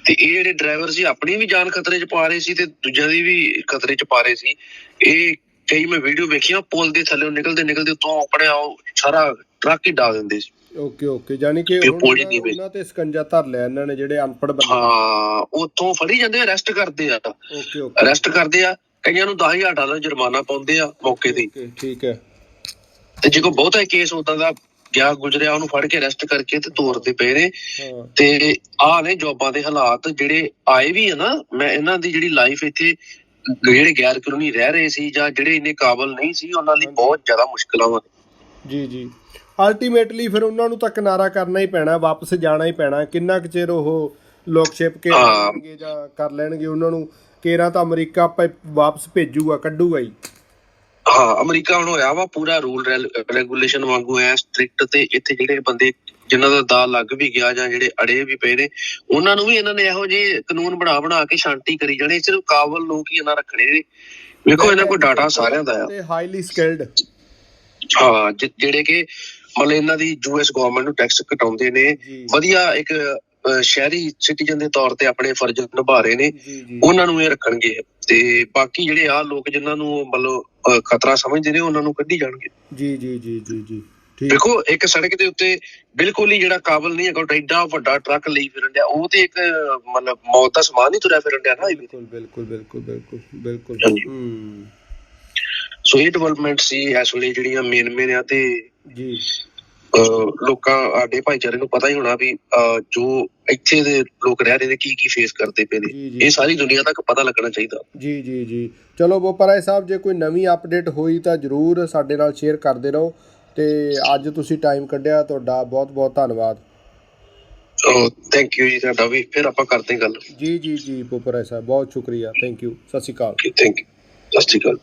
ਤੇ ਇਹ ਜਿਹੜੇ ਡਰਾਈਵਰ ਸੀ ਆਪਣੀ ਵੀ ਜਾਨ ਖਤਰੇ 'ਚ ਪਾ ਰਹੇ ਸੀ ਤੇ ਦੂਜਿਆਂ ਦੀ ਵੀ ਖਤਰੇ 'ਚ ਪਾ ਰਹੇ ਸੀ। ਇਹ ਕਈ ਮੈਂ ਵੀਡੀਓ ਵੇਖੀਆਂ ਪੁਲ ਦੇ ਥੱਲੇ ਨਿਕਲਦੇ ਨਿਕਲਦੇ ਉਤੋਂ ਆਪਣੇ ਆਓ ਸਾਰਾ ਟਰੱਕ ਹੀ ਡਾਲ ਦਿੰਦੇ ਸੀ। ਓਕੇ ਓਕੇ ਯਾਨੀ ਕਿ ਇਹ ਹੁਣ ਪੌੜੀ ਉਹਨਾਂ- ਦੀ ਵੀ। ਉਹਨਾਂ ਤੇ ਸਕੰਜਾ ਧਰ ਲਿਆ ਇਹਨਾਂ ਨੇ ਜਿਹੜੇ ਅਨਪੜ੍ਹ ਬੰਦੇ। ਹਾਂ ਉਤੋਂ ਫੜੀ ਜਾਂਦੇ ਅਰੈਸਟ ਕਰਦੇ ਆ। Okay okay. ਅਰੈਸਟ ਕਰਦੇ ਆ ਕਈਆਂ ਨੂੰ 10000 ਡਾਲਰ ਜੁਰਮਾਨਾ ਪਾਉਂਦੇ ਆ ਮੌਕੇ ਤੇ। ਹੀ। ਓਕੇ ਠੀਕ ਹੈ। ਤੇ ਜੇ ਕੋਈ ਬਹੁਤਾ ਕੇਸ ਉਦਾਂ ਦਾ ਗਿਆ ਗੁਜਰਿਆ ਉਹਨੂੰ ਫੜ ਕੇ ਅਰੈਸਟ ਕਰਕੇ ਤੇ ਤੋਰਦੇ ਪਏ ਨੇ। ਹਾਂ। ਤੇ ਆਹ ਨੇ ਜੌਬਾਂ ਦੇ ਹਾਲਾਤ ਜਿਹੜੇ ਆਏ ਵੀ ਆ ਨਾ ਮੈਂ ਇਹਨਾਂ ਦੀ ਜਿਹੜੀ ਲਾਈਫ ਇੱਥੇ ਜਿਹੜੇ ਗੈਰ ਕਾਨੂੰਨੀ ਰਹਿ ਰਹੇ ਸੀ ਜਾਂ ਜਿਹੜੇ ਇੰਨੇ ਕਾਬਲ ਨਹੀਂ ਸੀ ਉਹਨਾਂ ਲਈ ਬਹੁਤ ਜ਼ਿਆਦਾ ਮੁਸ਼ਕਲਾਂ ਵਾ। ਜੀ ਜੀ। ਅਲਟੀਮੇਟਲੀ ਫਿਰ ਉਹਨਾਂ ਨੂੰ ਤਾਂ ਕਿਨਾਰਾ ਕਰਨਾ ਹੀ ਪੈਣਾ ਵਾਪਸ ਜਾਣਾ ਹੀ ਪੈਣਾ। ਕਿੰਨਾ ਕੁ ਚਿਰ ਉਹ ਲੋਕ ਛਿਪ ਕੇ। ਰਹਿਣਗੇ ਜਾਂ ਕਰ ਲੈਣਗੇ ਉਹਨਾਂ ਨੂੰ ਕੇਰਾ ਤਾਂ ਅਮਰੀਕਾ ਵਾਪਸ ਭੇਜੂਗਾ ਕੱਢੂਗਾ ਹੀ। ਹਾਂ ਅਮਰੀਕਾ ਹੁਣ ਹੋਇਆ ਵਾ ਪੂਰਾ ਰੂਲ ਰੈਗੂਲੇਸ਼ਨ ਵਾਂਗੂ ਐ ਸਟ੍ਰਿਕਟ ਤੇ ਇੱਥੇ ਜਿਹੜੇ ਬੰਦੇ ਜਿਨ੍ਹਾਂ ਦਾ ਦਾ ਲੱਗ ਵੀ ਗਿਆ ਜਾਂ ਜਿਹੜੇ ਅੜੇ ਵੀ ਪਏ ਨੇ ਉਹਨਾਂ ਨੂੰ ਵੀ ਇਹਨਾਂ ਨੇ ਇਹੋ ਜਿਹੇ ਕਾਨੂੰਨ ਬਣਾ ਬਣਾ ਕੇ ਸ਼ਾਂਤੀ ਕਰੀ ਜਾਣੇ ਸਿਰਫ ਕਾਬਲ ਲੋਕ ਹੀ ਇਹਨਾਂ ਰੱਖਣੇ ਨੇ। ਵੇਖੋ ਇਹਨਾਂ ਕੋਲ ਡਾਟਾ ਸਾਰਿਆਂ ਦਾ ਆ। ਤੇ ਹਾਈਲੀ ਸਕਿਲਡ ਹਾਂ ਜਿਹੜੇ ਕਿ ਮਤਲਬ ਇਹਨਾਂ ਦੀ ਯੂਐਸ ਗਵਰਨਮੈਂਟ ਨੂੰ ਟੈਕਸ ਘਟਾਉਂਦੇ ਨੇ। ਵਧੀਆ ਇੱਕ ਸ਼ਹਿਰੀ ਸਿਟੀਜ਼ਨ ਦੇ ਤੌਰ ਤੇ ਆਪਣੇ ਫਰਜ਼ ਨਿਭਾ ਰਹੇ ਨੇ। ਉਹਨਾਂ ਨੂੰ ਇਹ ਰੱਖਣਗੇ ਤੇ ਬਾਕੀ ਜਿਹੜੇ ਆ ਲੋਕ ਜਿਨ੍ਹਾਂ ਨੂੰ ਮਤਲਬ ਖਤਰਾ ਸਮਝਦੇ ਨੇ ਉਹਨਾਂ ਨੂੰ ਕੱਢੀ ਜਾਣਗੇ। ਜੀ ਜੀ ਜੀ ਜੀ ਜੀ। ਦੇਖੋ ਇੱਕ ਸੜਕ ਦੇ ਉੱਤੇ ਬਿਲਕੁਲ ਹੀ ਜਿਹੜਾ ਕਾਬਲ ਨਹੀਂ ਹੈਗਾ ਐਡਾ ਵੱਡਾ ਟਰੱਕ ਲਈ ਫਿਰਨ ਡਿਆ। ਉਹ ਤੇ ਇੱਕ ਮਤਲਬ ਮੌਤ ਦਾ ਸਮਾਨ ਹੀ ਤੁਰਿਆ ਫਿਰਨ ਡਿਆ ਨਾ। ਬਿਲਕੁਲ ਬਿਲਕੁਲ ਬਿਲਕੁਲ ਬਿਲਕੁਲ। ਬਿਲਕੁਲ। ਹੂੰ। ਸੋ ਇਹ ਡਿਵੈਲਪਮੈਂਟ ਸੀ ਇਸ ਵੇਲੇ ਜਿਹੜੀਆਂ ਮੇਨ ਮੇਨ ਆ ਤੇ ਜੀ। ਲੋਕਾਂ ਸਾਡੇ ਭਾਈਚਾਰੇ ਨੂੰ ਪਤਾ ਹੀ ਹੋਣਾ ਵੀ ਜੋ ਇੱਥੇ ਦੇ ਲੋਕ ਰਹਿ ਰਹੇ ਨੇ ਕੀ ਕੀ ਫੇਸ ਕਰਦੇ ਪਏ ਨੇ। ਇਹ ਸਾਰੀ ਦੁਨੀਆ ਤੱਕ ਪਤਾ ਲੱਗਣਾ ਚਾਹੀਦਾ। ਜੀ ਜੀ ਜੀ। ਚਲੋ ਬੋਪਰਾਏ ਸਾਹਿਬ ਜੇ ਕੋਈ ਨਵੀਂ ਅਪਡੇਟ ਹੋਈ ਤਾਂ ਜਰੂਰ ਸਾਡੇ ਨਾਲ ਸ਼ੇਅਰ ਕਰਦੇ ਰਹੋ। ਤੇ ਅੱਜ ਤੁਸੀਂ ਟਾਈਮ ਕੱਢਿਆ ਤੁਹਾਡਾ ਬਹੁਤ ਬਹੁਤ ਧੰਨਵਾਦ। ਥੈਂਕ ਯੂ ਜੀ ਤੁਹਾਡਾ ਵੀ। ਫਿਰ ਆਪਾਂ ਕਰਦੇ ਗੱਲ। ਜੀ ਜੀ ਜੀ ਬੋਪਰਾਏ ਸਾਹਿਬ ਬਹੁਤ ਸ਼ੁਕਰੀਆ। ਥੈਂਕ ਯੂ ਸਤਿ ਸ਼੍ਰੀ ਅਕਾਲ। ਥੈਂਕ ਯੂ ਸਤਿ ਸ਼੍ਰੀ ਅਕਾਲ।